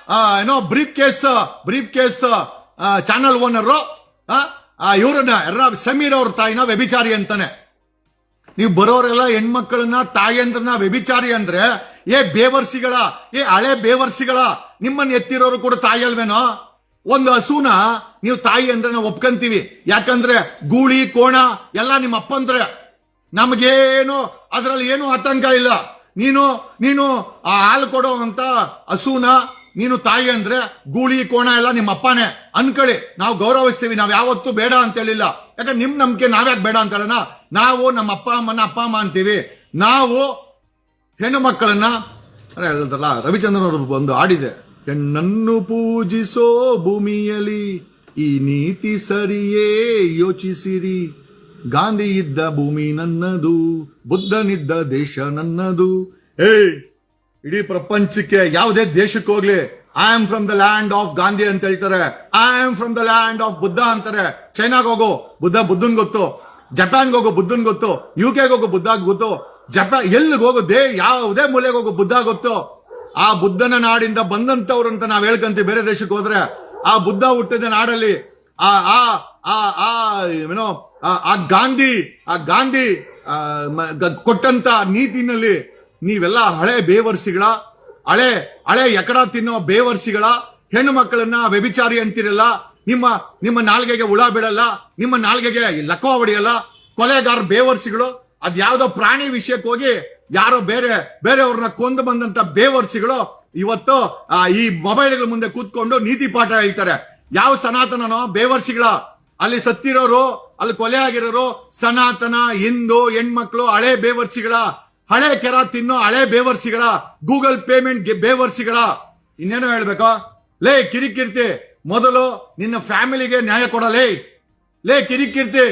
[SPEAKER 1] ಏನೋ briefcase briefcase channel owner ಇವ್ರನ್ನ ಎರ್ರ ಸಮೀರ್ ಅವ್ರ ತಾಯಿನ ವ್ಯಭಿಚಾರಿ ಅಂತಾನೆ. ನೀವು ಬರೋರೆಲ್ಲ ಹೆಣ್ಮಕ್ಳನ್ನ, ತಾಯಂದ್ರನ್ನ ವ್ಯಭಿಚಾರಿ ಅಂದ್ರೆ, ಏ ಬೇವರ್ಸಿಗಳ, ಏ ಹಳೆ ಬೇವರ್ಸಿಗಳ, ನಿಮ್ಮನ್ನ ಎತ್ತಿರೋರು ಕೂಡ ತಾಯಿ ಅಲ್ವೇನೋ? ಒಂದು ಹಸುನ ನೀವು ತಾಯಿ ಅಂದ್ರೆ ನಾವು ಒಪ್ಕೊಂತೀವಿ. ಯಾಕಂದ್ರೆ ಗೂಳಿ, ಕೋಣ ಎಲ್ಲ ನಿಮ್ಮ ಅಪ್ಪಂದ್ರೆ ನಮಗೇನು, ಅದರಲ್ಲಿ ಏನು ಆತಂಕ ಇಲ್ಲ. ನೀನು ನೀನು ಆ ಹಾಲು ಕೊಡೋ ಅಂತ ಹಸುನ ನೀನು ತಾಯಿ ಅಂದ್ರೆ ಗೂಳಿ, ಕೋಣ ಎಲ್ಲ ನಿಮ್ಮ ಅಪ್ಪನೇ. ಅನ್ಕೊಳ್ಳಿ ನಾವು ಗೌರವಿಸ್ತೀವಿ. ನಾವು ಯಾವತ್ತೂ ಬೇಡ ಅಂತ ಹೇಳಿಲ್ಲ. ಯಾಕಂದ್ರೆ ನಿಮ್ ನಂಬಿಕೆ ನಾವ್ಯಾಕೆ ಬೇಡ ಅಂತ ಹೇಳೋಣ? ನಾವು ನಮ್ಮ ಅಪ್ಪ ಅಮ್ಮನ ಅಪ್ಪ, ಅಮ್ಮ ಅಂತೀವಿ. ನಾವು ಹೆಣ್ಣು ಮಕ್ಕಳನ್ನ ರವಿಚಂದ್ರನ್ ಅವರು ಒಂದು ಹಾಡಿದೆ ಹೆಣ್ಣನ್ನು ಪೂಜಿಸೋ ಭೂಮಿಯಲ್ಲಿ ಈ ನೀತಿ ಸರಿಯೇ ಯೋಚಿಸಿರಿ. ಗಾಂಧಿ ಇದ್ದ ಭೂಮಿ ನನ್ನದು ಬುದ್ಧನಿದ್ದ ದೇಶ ನನ್ನದು. ಏ ಇಡೀ ಪ್ರಪಂಚಕ್ಕೆ ಯಾವುದೇ ದೇಶಕ್ಕೆ ಹೋಗ್ಲಿ. I am from the land of Gandhi ಅಂತ ಹೇಳ್ತಾರೆ. I am from the land of Buddha ಅಂತಾರೆ. ಚೈನಾಗ್ ಹೋಗೋ, ಬುದ್ಧ ಬುದ್ಧನ್ ಗೊತ್ತು. ಜಪಾನ್ಗೆ ಹೋಗೋ, ಬುದ್ಧನ್ ಗೊತ್ತು. ಯು ಕೆಗೆ ಹೋಗೋ, ಬುದ್ಧ ಗೊತ್ತು. ಜಪಾನ್ ಎಲ್ಲಿಗೆ ಹೋಗೋ, ದೇ ಯಾವುದೇ ಮೂಲೆಗೆ ಹೋಗು, ಬುದ್ಧ ಗೊತ್ತು. ಆ ಬುದ್ಧನ ನಾಡಿಂದ ಬಂದಂತವ್ರು ಅಂತ ನಾವ್ ಹೇಳ್ಕಂತೀವಿ. ಬೇರೆ ದೇಶಕ್ಕೆ ಹೋದ್ರೆ ಆ ಬುದ್ಧ ಹುಟ್ಟಿದ ನಾಡಲ್ಲಿ ಆ ಆ ಆ ಆ, ಏನೋ, ಆ- ಗಾಂಧಿ, ಆ ಗಾಂಧಿ ಕೊಟ್ಟಂತ ನೀತಿನಲ್ಲಿ ನೀವೆಲ್ಲ ಹಳೆ ಬೇವರ್ಸಿಗಳ, ಹಳೆ ಹಳೆ ಎಕಡ ತಿನ್ನೋ ಬೇವರ್ಸಿಗಳ, ಹೆಣ್ಣು ಮಕ್ಕಳನ್ನ ವ್ಯಭಿಚಾರಿ ಅಂತಿರಲ್ಲ, ನಿಮ್ಮ ನಿಮ್ಮ ನಾಲ್ಗೆಗೆ ಹುಳ ಬಿಡಲ್ಲ ನಿಮ್ಮ ನಾಲ್ಗೆಗೆ ಲಕ್ಕೋ ಹೊಡೆಯಲ್ಲ, ಕೊಲೆಗಾರ ಬೇವರ್ಸಿಗಳು, ಅದ್ಯಾವುದೋ ಪ್ರಾಣಿ ವಿಷಯಕ್ಕೆ ಹೋಗಿ ಯಾರೋ ಬೇರೆ, ಬೇರೆಯವ್ರನ್ನ ಕೊಂದು ಬಂದಂತ ಬೇವರ್ಸಿಗಳು ಇವತ್ತು ಈ ಮೊಬೈಲ್ಗಳ ಮುಂದೆ ಕೂತ್ಕೊಂಡು ನೀತಿ ಪಾಠ ಹೇಳ್ತಾರೆ. ಯಾವ ಸನಾತನನೋ, ಬೇವರ್ಸಿಗಳ, ಅಲ್ಲಿ ಸತ್ತಿರೋರು, ಅಲ್ಲಿ ಕೊಲೆ ಆಗಿರೋರು, ಸನಾತನ, ಹಿಂದೂ, ಹೆಣ್ಮಕ್ಳು, ಹಳೆ ಬೇವರ್ಸಿಗಳ, ಹಳೆ ಕೆರ ತಿನ್ನೋ ಹಳೆ ಬೇವರ್ಸಿಗಳ, ಗೂಗಲ್ ಪೇಮೆಂಟ್ ಬೇವರ್ಸಿಗಳ, ಇನ್ನೇನೋ ಹೇಳ್ಬೇಕು? ಲೇ, ಕಿರಿಕಿರ್ತಿ, ಮೊದಲು ನಿನ್ನ ಫ್ಯಾಮಿಲಿಗೆ ನ್ಯಾಯ ಕೊಡಲೇ ಲೇ, ಕಿರಿಕಿರ್ತಿ,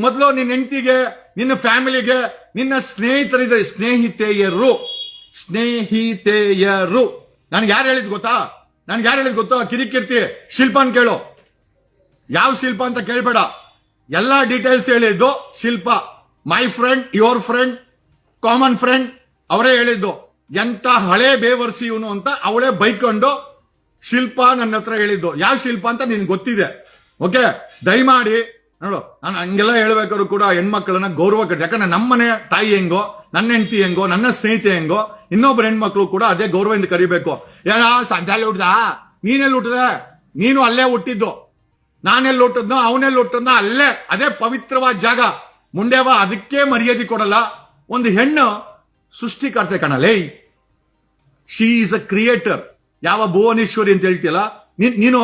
[SPEAKER 1] ಮೊದಲು ನಿನ್ನ ಹೆಂಡತಿಗೆ, ನಿನ್ನ ಫ್ಯಾಮಿಲಿಗೆ ನಿನ್ನ ಸ್ನೇಹಿತರಿದೆ ಸ್ನೇಹಿತೆಯರು ಸ್ನೇಹಿತೆಯರು. ನನಗೆ ಯಾರು ಹೇಳಿದ್ ಗೊತ್ತಾ? ನನ್ಗೆ ಯಾರು ಹೇಳಿದ್ ಗೊತ್ತಾ? ಕಿರಿಕಿರ್ತಿ, ಶಿಲ್ಪನ್ ಕೇಳು. ಯಾವ ಶಿಲ್ಪ ಅಂತ ಕೇಳ್ಬೇಡ. ಎಲ್ಲಾ ಡೀಟೇಲ್ಸ್ ಹೇಳಿದ್ದು Shilpa. My friend your friend common friend ಅವರೇ ಹೇಳಿದ್ದು. ಎಂತ ಹಳೆ ಬೇವರ್ಸಿ ಇವನು ಅಂತ ಅವಳೇ ಬೈಕೊಂಡು ಶಿಲ್ಪ ನನ್ನ ಹತ್ರ ಹೇಳಿದ್ದು. ಯಾವ ಶಿಲ್ಪ ಅಂತ ನಿನ್ಗೆ ಗೊತ್ತಿದೆ. ಓಕೆ ದಯಮಾಡಿ ನೋಡು, ನಾನು ಹಂಗೆಲ್ಲ ಹೇಳ್ಬೇಕಾದ್ರು ಕೂಡ ಹೆಣ್ಮಕ್ಳನ್ನ ಗೌರವ ಕಟ್ಟಿ ಯಾಕಂದ್ರೆ ನಮ್ಮನೆ ತಾಯಿ ಹೆಂಗೋ ನನ್ನ ಹೆಂಡತಿ ಹೆಂಗೋ, ನನ್ನ ಸ್ನೇಹಿತೆ ಹೆಂಗೋ, ಇನ್ನೊಬ್ರು ಹೆಣ್ಮಕ್ಳು ಕೂಡ ಅದೇ ಗೌರವದಿಂದ ಕರಿಬೇಕು. ಏನ ಸಂಜಾಲಿ ಹುಡ್ದ ನೀನೆಲ್ಲಿ ಹುಟ್ಟದೆ ನೀನು ಅಲ್ಲೇ ಹುಟ್ಟಿದ್ದು. ನಾನೆಲ್ಲಿ ಹುಟ್ಟದ್ನೋ, ಅವನೆಲ್ಲಿ ಹುಟ್ಟದ್ನೋ ಅಲ್ಲೇ, ಅದೇ ಪವಿತ್ರವಾದ ಜಾಗ. ಮುಂಡೆವ ಅದಕ್ಕೆ ಮರ್ಯಾದೆ ಕೊಡಲ್ಲ. ಒಂದು ಹೆಣ್ಣು ಸೃಷ್ಟಿಕರ್ತೆ ಕಣಲೇ ಶಿ ಈಸ್ ಅ ಕ್ರಿಯೇಟರ್ ಯಾವ ಭುವನೇಶ್ವರಿ ಅಂತ ಹೇಳ್ತಿಯಲ್ಲ ನೀನು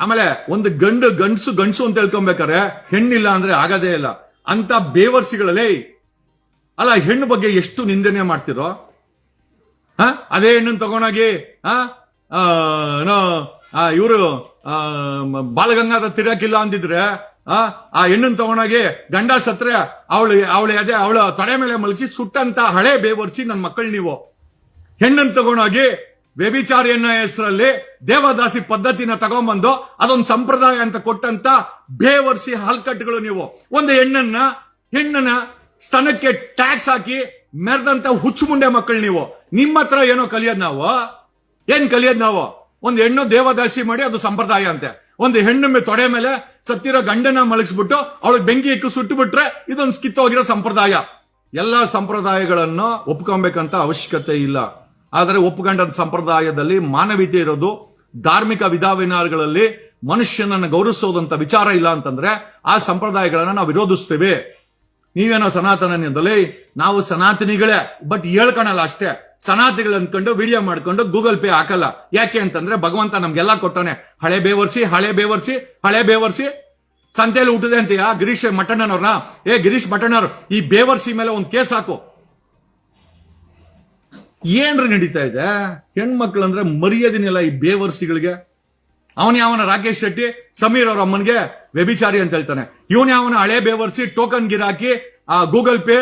[SPEAKER 1] ಆಮೇಲೆ ಒಂದು ಗಂಡು ಗಂಡಸು ಗಂಡಸು ಅಂತ ಹೇಳ್ಕೊಬೇಕಾರೆ ಹೆಣ್ಣಿಲ್ಲ ಅಂದ್ರೆ ಆಗದೇ ಇಲ್ಲ. ಅಂತ ಬೇವರ್ಸಿಗಳಲ್ಲೇ ಅಲ್ಲ, ಹೆಣ್ಣು ಬಗ್ಗೆ ಎಷ್ಟು ನಿಂದನೆ ಮಾಡ್ತಿರೋ? ಹ? ಅದೇ ಹೆಣ್ಣನ್ನು ತಗೊಂಡೋಗಿ ಇವರು ಬಾಲಗಂಗಾಧರ ತಿರಕಿಲ್ಲ ಅಂದಿದ್ರೆ ಆ ಆ ಹೆಣ್ಣನ್ನು ತಗೊಂಡೋಗಿ ಗಂಡ ಸತ್ರೆ ಅವಳು ಅವಳು ಅದೇ, ಅವಳ ತೊಡೆ ಮೇಲೆ ಮಲಗಿಸಿ ಸುಟ್ಟಂತ ಹಳೆ ಬೇವರ್ಸಿ ನನ್ನ ಮಕ್ಕಳು ನೀವು. ಹೆಣ್ಣನ್ನು ತಗೊಂಡೋಗಿ ವ್ಯಭಿಚಾರಿ ಅನ್ನೋ ಹೆಸರಲ್ಲಿ ದೇವದಾಸಿ ಪದ್ಧತಿನ ತಗೊಂಬಂದು ಅದೊಂದು ಸಂಪ್ರದಾಯ ಅಂತ ಕೊಟ್ಟಂತ ಬೇವರ್ಸಿ ಹಲ್ಕಟ್ಟುಗಳು ನೀವು. ಒಂದು ಹೆಣ್ಣನ್ನ ಹೆಣ್ಣನ ಸ್ತನಕ್ಕೆ ಟ್ಯಾಕ್ಸ್ ಹಾಕಿ ಮೆರೆದಂತ ಹುಚ್ಚುಮುಂಡೆ ಮಕ್ಕಳು ನೀವು. ನಿಮ್ಮ ಹತ್ರ ಏನೋ ಕಲಿಯೋದ್ ನಾವು? ಏನ್ ಕಲಿಯೋದ್ ನಾವು? ಒಂದು ಹೆಣ್ಣು ದೇವದಾಸಿ ಮಾಡಿ ಅದು ಸಂಪ್ರದಾಯ ಅಂತೆ. ಒಂದು ಹೆಣ್ಣು ತೊಡೆ ಮೇಲೆ ಸತ್ತಿರೋ ಗಂಡನ ಮಲಗಿಸ್ಬಿಟ್ಟು ಅವಳಿಗೆ ಬೆಂಕಿ ಇಟ್ಟು ಸುಟ್ಟು ಬಿಟ್ರೆ ಇದೊಂದು ಕಿತ್ತೋಗಿರೋ ಸಂಪ್ರದಾಯ. ಎಲ್ಲಾ ಸಂಪ್ರದಾಯಗಳನ್ನು ಒಪ್ಕೊಬೇಕಂತ ಅವಶ್ಯಕತೆ ಇಲ್ಲ. ಆದರೆ ಒಪ್ಕೊಂಡ ಸಂಪ್ರದಾಯದಲ್ಲಿ ಮಾನವೀಯತೆ ಇರೋದು ಧಾರ್ಮಿಕ ವಿಧಾವಿನಾರಗಳಲ್ಲಿ ಮನುಷ್ಯನನ್ನು ಗೌರವಿಸೋದಂತ ವಿಚಾರ ಇಲ್ಲ ಅಂತಂದ್ರೆ ಆ ಸಂಪ್ರದಾಯಗಳನ್ನು ನಾವು ವಿರೋಧಿಸ್ತೇವೆ. ನೀವೇನೋ ಸನಾತನದಲ್ಲಿ ನಾವು ಸನಾತನಿಗಳೇ. ಬಟ್ ಹೇಳ್ಕೊಳಲ್ಲ ಅಷ್ಟೇ. ಸನಾತಿಗಳು ಅಂದ್ಕೊಂಡು ವಿಡಿಯೋ ಮಾಡ್ಕೊಂಡು ಗೂಗಲ್ ಪೇ ಹಾಕಲ್ಲ. ಯಾಕೆ ಅಂತಂದ್ರೆ ಭಗವಂತ ನಮ್ಗೆಲ್ಲ ಕೊಟ್ಟಾನೆ. ಹಳೆ ಬೇವರ್ಸಿ ಹಳೆ ಬೇವರ್ಸಿ ಹಳೆ ಬೇವರ್ಸಿ. ಸಂತೆಯಲ್ಲಿ ಹುಟ್ಟಿದೆ ಅಂತೀಯಾ? ಗಿರೀಶ್ ಮಠಣ್ಣನವ್ರನ್ನ? ಏ ಗಿರೀಶ್ ಮಟ್ಟಣ್ಣವ್ರು ಈ ಬೇವರ್ಸಿ ಮೇಲೆ ಒಂದು ಕೇಸ್ ಹಾಕು. ಏನ್ರಿ ನಡೀತಾ ಇದೆ? ಹೆಣ್ಮಕ್ಳು ಅಂದ್ರೆ ಮರ್ಯಾದಿನಿಲ್ಲ ಈ ಬೇವರ್ಸಿಗಳಿಗೆ. ಅವನ ಯಾವನ ರಾಕೇಶ್ ಶೆಟ್ಟಿ, ಸಮೀರ್ ಅವ್ರ ಅಮ್ಮನ್ಗೆ ವ್ಯಭಿಚಾರಿ ಅಂತ ಹೇಳ್ತಾನೆ. ಇವನ್ ಯಾವನ ಹಳೆ ಬೇವರ್ಸಿ ಟೋಕನ್ ಗಿರಾಕಿ ಆ ಗೂಗಲ್ ಪೇ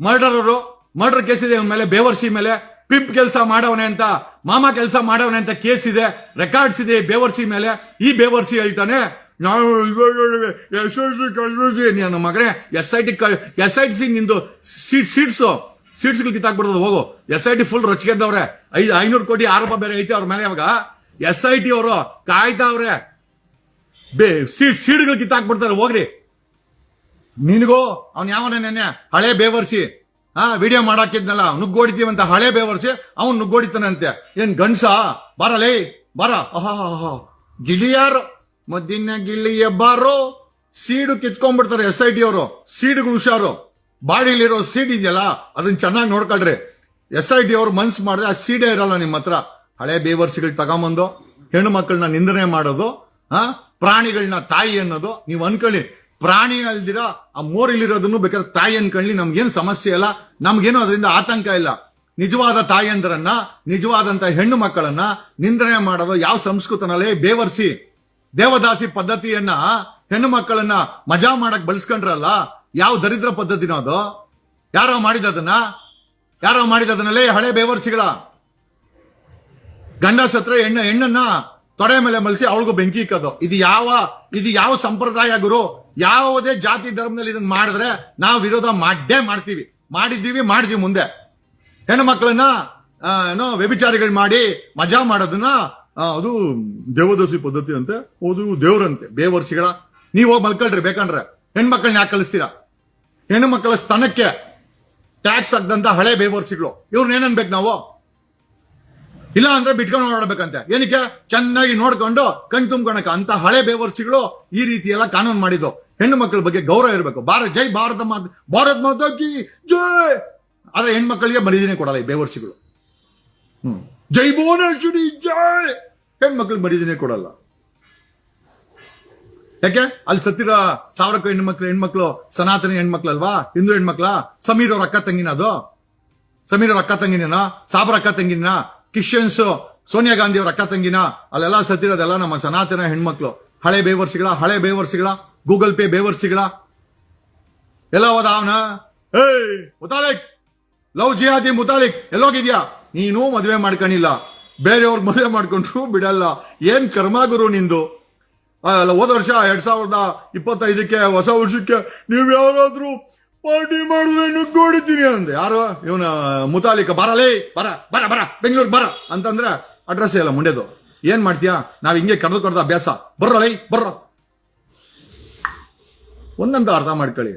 [SPEAKER 1] ಮರ್ಡರ್ ಅವರು ಮರ್ಡರ್ ಕೇಸ್ ಇದೆ ಇವನ್ ಮೇಲೆ, ಬೇವರ್ಸಿ ಮೇಲೆ ಪಿಂಪ್ ಕೆಲಸ ಮಾಡವನೆ ಅಂತ, ಮಾಮ ಕೆಲಸ ಮಾಡವನೆ ಅಂತ ಕೇಸ್ ಇದೆ ರೆಕಾರ್ಡ್ಸ್ ಇದೆ ಬೇವರ್ಸಿ ಮೇಲೆ. ಈ ಬೇವರ್ಸಿ ಹೇಳ್ತಾನೆ, ನಾವು ಎಸ್ ಐ ಟಿ ಮಗನೇ S I T S I T ನಿಂದು ಸೀಟ್ ಸೀಟ್ಸು ಸೀಟ್ಸ್ಗಳು ಕಿತ್ತಾಕ್ಬಿಡ್ತದೆ ಹೋಗು. ಎಸ್ ಐ ಟಿ ಫುಲ್ ರೊಚ್ಚಿಗೆದ್ದವ್ರೆ. ಐದು, ಐನೂರು ಕೋಟಿ ಆರೋಪ ಬೇರೆ ಐತೆ ಅವ್ರ ಮೇಲೆ ಅವಾಗ ಎಸ್ ಐ ಟಿ ಅವರು ಕಾಯ್ತಾವ್ರೆ ಬೇ ಸೀಟ್ ಸೀಟ್ಗಳು ಕಿತ್ತಾಕ್ಬಿಡ್ತಾರೆ ಹೋಗ್ರಿ. ನಿನಗೂ, ಅವ್ನು ಯಾವನೇ ನೆನ್ನೆ ಹಳೆ ಬೇವರ್ಸಿ ಹಾ ವಿಡಿಯೋ ಮಾಡಾಕಿದ್ನಲ್ಲ ನುಗ್ಗೋಡಿತೀವಂತ ಹಳೆ ಬೇವರ್ಸಿ, ಅವ್ನು ನುಗ್ಗೋಡಿತಾನಂತೆ. ಏನ್ ಗಂಡ್ಸ? ಬರಲೇ, ಬರ. ಆಹಾ ಗಿಳಿಯಾರು, ಮದ್ದಿನ ಗಿಳಿಯ ಬಾರೋ, ಸೀಡು ಕಿತ್ಕೊಂಡ್ಬಿಡ್ತಾರೆ ಎಸ್ ಐ ಟಿ ಅವರು. ಸೀಡುಗಳು ಹುಷಾರು. ಬಾಡಿಲಿರೋ ಸೀಡ್ ಇದೆಯಲ್ಲ, ಅದನ್ನ ಚೆನ್ನಾಗಿ ನೋಡ್ಕೊಳ್ರಿ. ಎಸ್ ಐ ಟಿ ಅವ್ರು ಮನ್ಸು ಮಾಡಿದ್ರೆ ಆ ಸೀಡೇ ಇರಲ್ಲ ನಿಮ್ಮ ಹತ್ರ. ಹಳೆ ಬೇವರ್ಸಿಗಳು ತಗೊಂಬಂದು, ಹೆಣ್ಣು ಮಕ್ಕಳನ್ನ ನಿಂದನೆ ಮಾಡೋದು, ಆ ಪ್ರಾಣಿಗಳನ್ನ ತಾಯಿ ಅನ್ನೋದು, ನೀವು ಅನ್ಕೊಳ್ಳಿ. ಪ್ರಾಣಿ ಅಲ್ದಿರ ಆ ಮೋರಿಲಿರೋದನ್ನು ಬೇಕಾದ್ರೆ ತಾಯಿ ಅನ್ಕೊಳ್ಳಿ, ನಮ್ಗೇನು ಸಮಸ್ಯೆ ಇಲ್ಲ, ನಮ್ಗೇನು ಅದರಿಂದ ಆತಂಕ ಇಲ್ಲ. ನಿಜವಾದ ತಾಯಿಯಂದ್ರನ್ನ ನಿಜವಾದಂತ ಹೆಣ್ಣು ಮಕ್ಕಳನ್ನ ನಿಂದನೆ ಮಾಡೋದು ಯಾವ ಸಂಸ್ಕೃತನಲ್ಲೇ ಬೇವರ್ಸಿ. ದೇವದಾಸಿ ಪದ್ಧತಿಯನ್ನ, ಹೆಣ್ಣು ಮಕ್ಕಳನ್ನ ಮಜಾ ಮಾಡಕ್ ಬಳಸ್ಕೊಂಡ್ರಲ್ಲ ಯಾವ ದರಿದ್ರ ಪದ್ಧತಿನೋ ಅದು? ಯಾರೋ ಮಾಡಿದದನ್ನ ಯಾರೋ ಮಾಡಿದದನ್ನಲ್ಲೇ ಹಳೆ ಬೇವರ್ಸಿಗಳ ಗಂಡ ಸತ್ರ ಹೆಣ್ಣು, ಹೆಣ್ಣನ್ನ ತೊಡೆ ಮೇಲೆ ಮಲಸಿ ಅವಳಿಗೂ ಬೆಂಕಿ ಇಕ್ಕೋದು. ಇದು ಯಾವ ಇದು ಯಾವ ಸಂಪ್ರದಾಯ ಗುರು? ಯಾವುದೇ ಜಾತಿ ಧರ್ಮದಲ್ಲಿ ಇದನ್ನ ಮಾಡಿದ್ರೆ ನಾವು ವಿರೋಧ ಮಾಡೇ ಮಾಡ್ತೀವಿ. ಮಾಡಿದ್ದೀವಿ ಮಾಡ್ತೀವಿ ಮುಂದೆ. ಹೆಣ್ಣು ಮಕ್ಕಳನ್ನ ಏನೋ ವ್ಯಭಿಚಾರಿಗಳು ಮಾಡಿ ಮಜಾ ಮಾಡೋದನ್ನ ಅದು ದೇವದೋಸಿ ಪದ್ಧತಿ ಅಂತೆ, ಅದು ದೇವ್ರಂತೆ, ಬೇವರ್ಸಿಗಳ. ನೀವು ಹೋಗಿ ಮಲ್ಕೊಳ್ರಿ ಬೇಕಂದ್ರೆ. ಹೆಣ್ಮಕ್ಳನ್ನ ಯಾಕೆ ಕಳಿಸ್ತೀರಾ? ಹೆಣ್ಣು ಮಕ್ಕಳ ಸ್ಥಾನಕ್ಕೆ ಟ್ಯಾಕ್ಸ್ ಹಾಕ್ದಂತ ಹಳೆ ಬೇವರ್ಸಿಗಳು. ಇವ್ರನ್ನ ಏನನ್ಬೇಕು ನಾವು? ಇಲ್ಲ ಅಂದ್ರೆ ಬಿಟ್ಕೊಂಡು ನೋಡ್ಬೇಕಂತೆ ಏನಕ್ಕೆ? ಚೆನ್ನಾಗಿ ನೋಡ್ಕೊಂಡು ಕಣ್ ತುಂಬ್ಕೊಳಕ ಅಂತ ಹಳೆ ಬೇವರ್ಸಿಗಳು ಈ ರೀತಿ ಎಲ್ಲ ಕಾನೂನು ಮಾಡಿದ್ದು. ಹೆಣ್ಣು ಮಕ್ಕಳ ಬಗ್ಗೆ ಗೌರವ ಇರಬೇಕು. ಭಾರತ ಜೈ ಭಾರತ ಮಾತ ಭಾರತ ಮಾತಾ ಕಿ ಜೈ! ಆದ್ರೆ ಹೆಣ್ಮಕ್ಳಿಗೆ ಮರ್ಯಾದನೆ ಕೊಡಲ್ಲ ಈ ಬೇವರ್ಸಿಗಳು. ಹ್ಮ್. ಜೈ ಭುವನೇಶ್ವರಿ, ಜೈ! ಹೆಣ್ಮಕ್ಳಿಗೆ ಮರ್ಯಾದನೆ ಕೊಡಲ್ಲ. ಯಾಕೆ? ಅಲ್ಲಿ ಸತ್ತಿರೋ ಸಾವಿರಕ್ಕೂ ಹೆಣ್ಮಕ್ಳು ಹೆಣ್ಮಕ್ಳು, ಸನಾತನ ಹೆಣ್ಮಕ್ಳು ಅಲ್ವಾ? ಹಿಂದೂ ಹೆಣ್ಮಕ್ಳ? ಸಮೀರ್ ಅವ್ರ ಅಕ್ಕ ತಂಗಿನ ಅದು? ಸಮೀರ್ ಅವ್ರ ಅಕ್ಕ ತಂಗಿನ ಸಾಬ್ರ ಅಕ್ಕ ತಂಗಿನ ಕ್ರಿಶ್ಚಿಯನ್ಸ್ ಸೋನಿಯಾ ಗಾಂಧಿ ಅವ್ರ ಅಕ್ಕ ತಂಗಿನ? ಅಲ್ಲೆಲ್ಲ ಸತ್ತಿರೋದೆಲ್ಲ ನಮ್ಮ ಸನಾತನ ಹೆಣ್ಮಕ್ಳು. ಹಳೆ ಬೇವರ್ಸಿಗಳ? ಹಳೆ ಬೇವರ್ಸಿಗಳ? Google pay ಬೇವರ್ಸಿಗಳ? ಎಲ್ಲ ಹೋದ ಅವನ? ಏಯ್, ಮುತಾಲಿಕ್! ಲವ್ ಜಿಯಾದಿ ಮುತಾಲಿಕ್, ಎಲ್ಲೋಗಿದ್ಯಾ? ನೀನು ಮದುವೆ ಮಾಡ್ಕೊಂಡಿಲ್ಲ ಬೇರೆಯವ್ರ ಮದುವೆ ಮಾಡ್ಕೊಂಡ್ರು ಬಿಡಲ್ಲ. ಏನ್ ಕರ್ಮಗುರು ನಿಂದು? ಹೋದ ವರ್ಷ ಎರಡ್ ಸಾವಿರದ ಇಪ್ಪತ್ತೈದಕ್ಕೆ, ಹೊಸ ವರ್ಷಕ್ಕೆ ನೀವ್ ಯಾರಾದ್ರೂ ಪಾರ್ಟಿ ಮಾಡಿದ್ರೆ ನುಗ್ಗೋಡಿತೀನಿ ಅಂದೆ. ಯಾರು? ಇವನ ಮುತಾಲಿಕ. ಬರಲೇ ಬರ ಬರ ಬರ, ಬೆಂಗಳೂರು ಬರ ಅಂತಂದ್ರೆ ಅಡ್ರೆಸ್ ಇಲ್ಲ ಮುಂಡೆದು. ಏನ್ ಮಾಡ್ತೀಯಾ? ನಾವ್ ಹಿಂಗೆ ಕರೆದು ಕಡ್ದ ಅಭ್ಯಾಸ. ಬರ್ರಲೈ ಬರ್ರ. ಒಂದಂತ ಅರ್ಥ ಮಾಡ್ಕೊಳ್ಳಿ.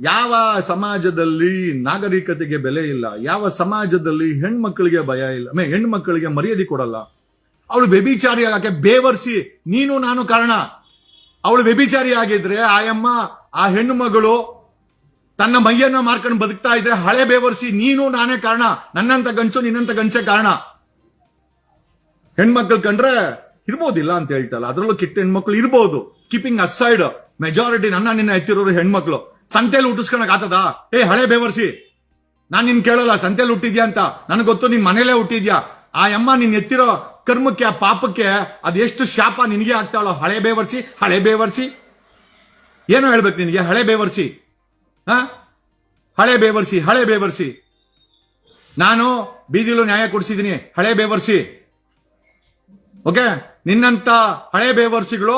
[SPEAKER 1] ಯಾವ ಸಮಾಜದಲ್ಲಿ ನಾಗರಿಕತೆಗೆ ಬೆಲೆ ಇಲ್ಲ, ಯಾವ ಸಮಾಜದಲ್ಲಿ ಹೆಣ್ಮಕ್ಳಿಗೆ ಭಯ ಇಲ್ಲ, ಮೇ, ಹೆಣ್ಮಕ್ಳಿಗೆ ಮರ್ಯಾದೆ ಕೊಡಲ್ಲ ಅವಳು ವ್ಯಭಿಚಾರಿ ಆಗಕ್ಕೆ ಬೇವರ್ಸಿ, ನೀನು ನಾನು ಕಾರಣ. ಅವಳು ವ್ಯಭಿಚಾರಿ ಆಗಿದ್ರೆ ಆಯಮ್ಮ ಆ ಹೆಣ್ಣು ಮಗಳು ತನ್ನ ಮೈಯನ್ನ ಮಾರ್ಕೊಂಡು ಬದುಕ್ತಾ ಇದ್ರೆ ಹಳೆ ಬೇವರ್ಸಿ, ನೀನು ನಾನೇ ಕಾರಣ. ನನ್ನಂತ ಗಂಚು ನಿನ್ನಂತ ಗಂಚೆ ಕಾರಣ. ಹೆಣ್ಮಕ್ಳು ಕಂಡ್ರೆ ಇರ್ಬೋದಿಲ್ಲ ಅಂತ ಹೇಳ್ತಲ್ಲ, ಅದರಲ್ಲೂ ಕೆಟ್ಟ ಹೆಣ್ಮಕ್ಳು ಇರ್ಬೋದು. ಕೀಪಿಂಗ್ ಅಸೈಡ್ ಮೆಜಾರಿಟಿ ನನ್ನ ನಿನ್ನ ಎತ್ತಿರೋರು ಹೆಣ್ಮಕ್ಳು. ಸಂತೆಯಲ್ಲಿ ಹುಟ್ಟಿಸ್ಕೊಳಕ್ ಆತದ? ಏ, ಹಳೆ ಬೇವರ್ಸಿ, ನಾನ್ ನಿನ್ ಕೇಳಲ್ಲ, ಸಂತೆಯಲ್ಲಿ ಹುಟ್ಟಿದ್ಯಾ ಅಂತ? ನನಗೆ ಗೊತ್ತು, ನಿನ್ ಮನೇಲೆ ಹುಟ್ಟಿದ್ಯಾ? ಆ ಅಮ್ಮ ನಿನ್ ಎತ್ತಿರೋ ಕರ್ಮಕ್ಕೆ, ಆ ಪಾಪಕ್ಕೆ ಅದೆಷ್ಟು ಶಾಪ ನಿನಗೆ ಆಗ್ತಾಳೋ ಹಳೆ ಬೇವರ್ಸಿ ಹಳೆ ಬೇವರ್ಸಿ ಏನೋ ಹೇಳ್ಬೇಕು ನಿನಗೆ, ಹಳೆ ಬೇವರ್ಸಿ ಹಾ? ಹಳೆ ಬೇವರ್ಸಿ ಹಳೆ ಬೇವರ್ಸಿ ನಾನು ಬೀದಿಲು ನ್ಯಾಯ ಕೊಡಿಸಿದ್ದೀನಿ, ಹಳೆ ಬೇವರ್ಸಿ ಓಕೆ? ನಿನ್ನಂತ ಹಳೆ ಬೇವರ್ಸಿಗಳು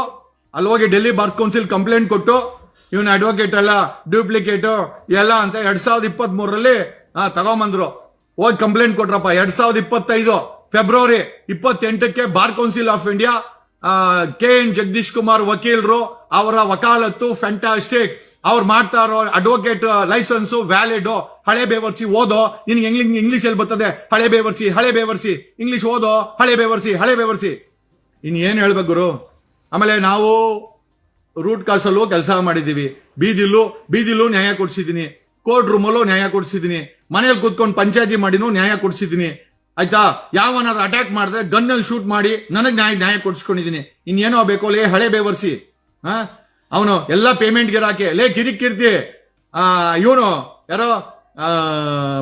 [SPEAKER 1] ಅಲ್ಲಿ ಹೋಗಿ ಡೆಲ್ಲಿ ಬಾರ್ ಕೌನ್ಸಿಲ್ ಕಂಪ್ಲೇಂಟ್ ಕೊಟ್ಟು, ಇವನ್ ಅಡ್ವೊಕೇಟ್ ಎಲ್ಲ ಡೂಪ್ಲಿಕೇಟು ಎಲ್ಲ ಅಂತ ಎರಡ್ ಸಾವಿರದ ಇಪ್ಪತ್ತ್ ಮೂರರಲ್ಲಿ ತಗೊಂಬಂದ್ರು. ಹೋಗಿ ಕಂಪ್ಲೇಂಟ್ ಕೊಟ್ರಪ್ಪ, ಎರಡ್ ಸಾವಿರದ ಇಪ್ಪತ್ತೈದು. February ಇಪ್ಪತ್ತೆಂಟಕ್ಕೆ bar council of India K N Jagadish Kumar ವಕೀಲರು ಅವರ ವಕಾಲತ್ತು ಫ್ಯಾಂಟಾಸ್ಟಿಕ್ ಅವ್ರು ಮಾಡ್ತಾ ಇರೋ ಅಡ್ವೊಕೇಟ್ ಲೈಸೆನ್ಸ್ ವ್ಯಾಲಿಡ್ ಹಳೆ ಬೇವರ್ಸಿ ಓದೋ. ನಿನ್ಗೆ ಇಂಗ್ಲಿಷ್ ಇಂಗ್ಲಿಷ್ ಅಲ್ಲಿ ಬರ್ತದೆ? ಹಳೆ ಬೇವರ್ಸಿ ಹಳೆ ಬೇವರ್ಸಿ ಇಂಗ್ಲಿಷ್ ಓದೋ, ಹಳೆ ಬೇವರ್ಸಿ ಹಳೆ ಬೇವರ್ಸಿ ಇನ್ ಏನ್ ಹೇಳ್ಬೇಕು ಗುರು? ಆಮೇಲೆ ನಾವು ರೂಟ್ ಕಾಸಲ್ಲೂ ಕೆಲಸ ಮಾಡಿದೀವಿ ಬೀದಿಲ್ಲೂ ಬೀದಿಲ್ಲೂ ನ್ಯಾಯ ಕೊಡ್ಸಿದೀನಿ ಕೋರ್ಟ್ ರೂಮಲ್ಲೂ ನ್ಯಾಯ ಕೊಡ್ಸಿದೀನಿ ಮನೇಲಿ ಕೂತ್ಕೊಂಡು ಪಂಚಾಯತಿ ಮಾಡಿನೂ ನ್ಯಾಯ ಕೊಡ್ಸಿದ್ದೀನಿ. ಆಯ್ತಾ? ಯಾವನಾದ್ರೂ ಅಟ್ಯಾಕ್ ಮಾಡಿದ್ರೆ ಗನ್ನಲ್ಲಿ ಶೂಟ್ ಮಾಡಿ ನನಗೆ ನ್ಯಾಯ ನ್ಯಾಯ ಕೊಡ್ಸ್ಕೊಂಡಿದ್ದೀನಿ. ಇನ್ನೇನೋ ಬೇಕು? ಲೇ, ಹಳೆ ಬೇವರ್ಸಿ. ಹಾ? ಅವನು ಎಲ್ಲ ಪೇಮೆಂಟ್ ಗಿರಾಕಿ ಲೇ ಕಿರಿಕ್ ಕಿರ್ತಿ ಇವನು, ಯಾರೋ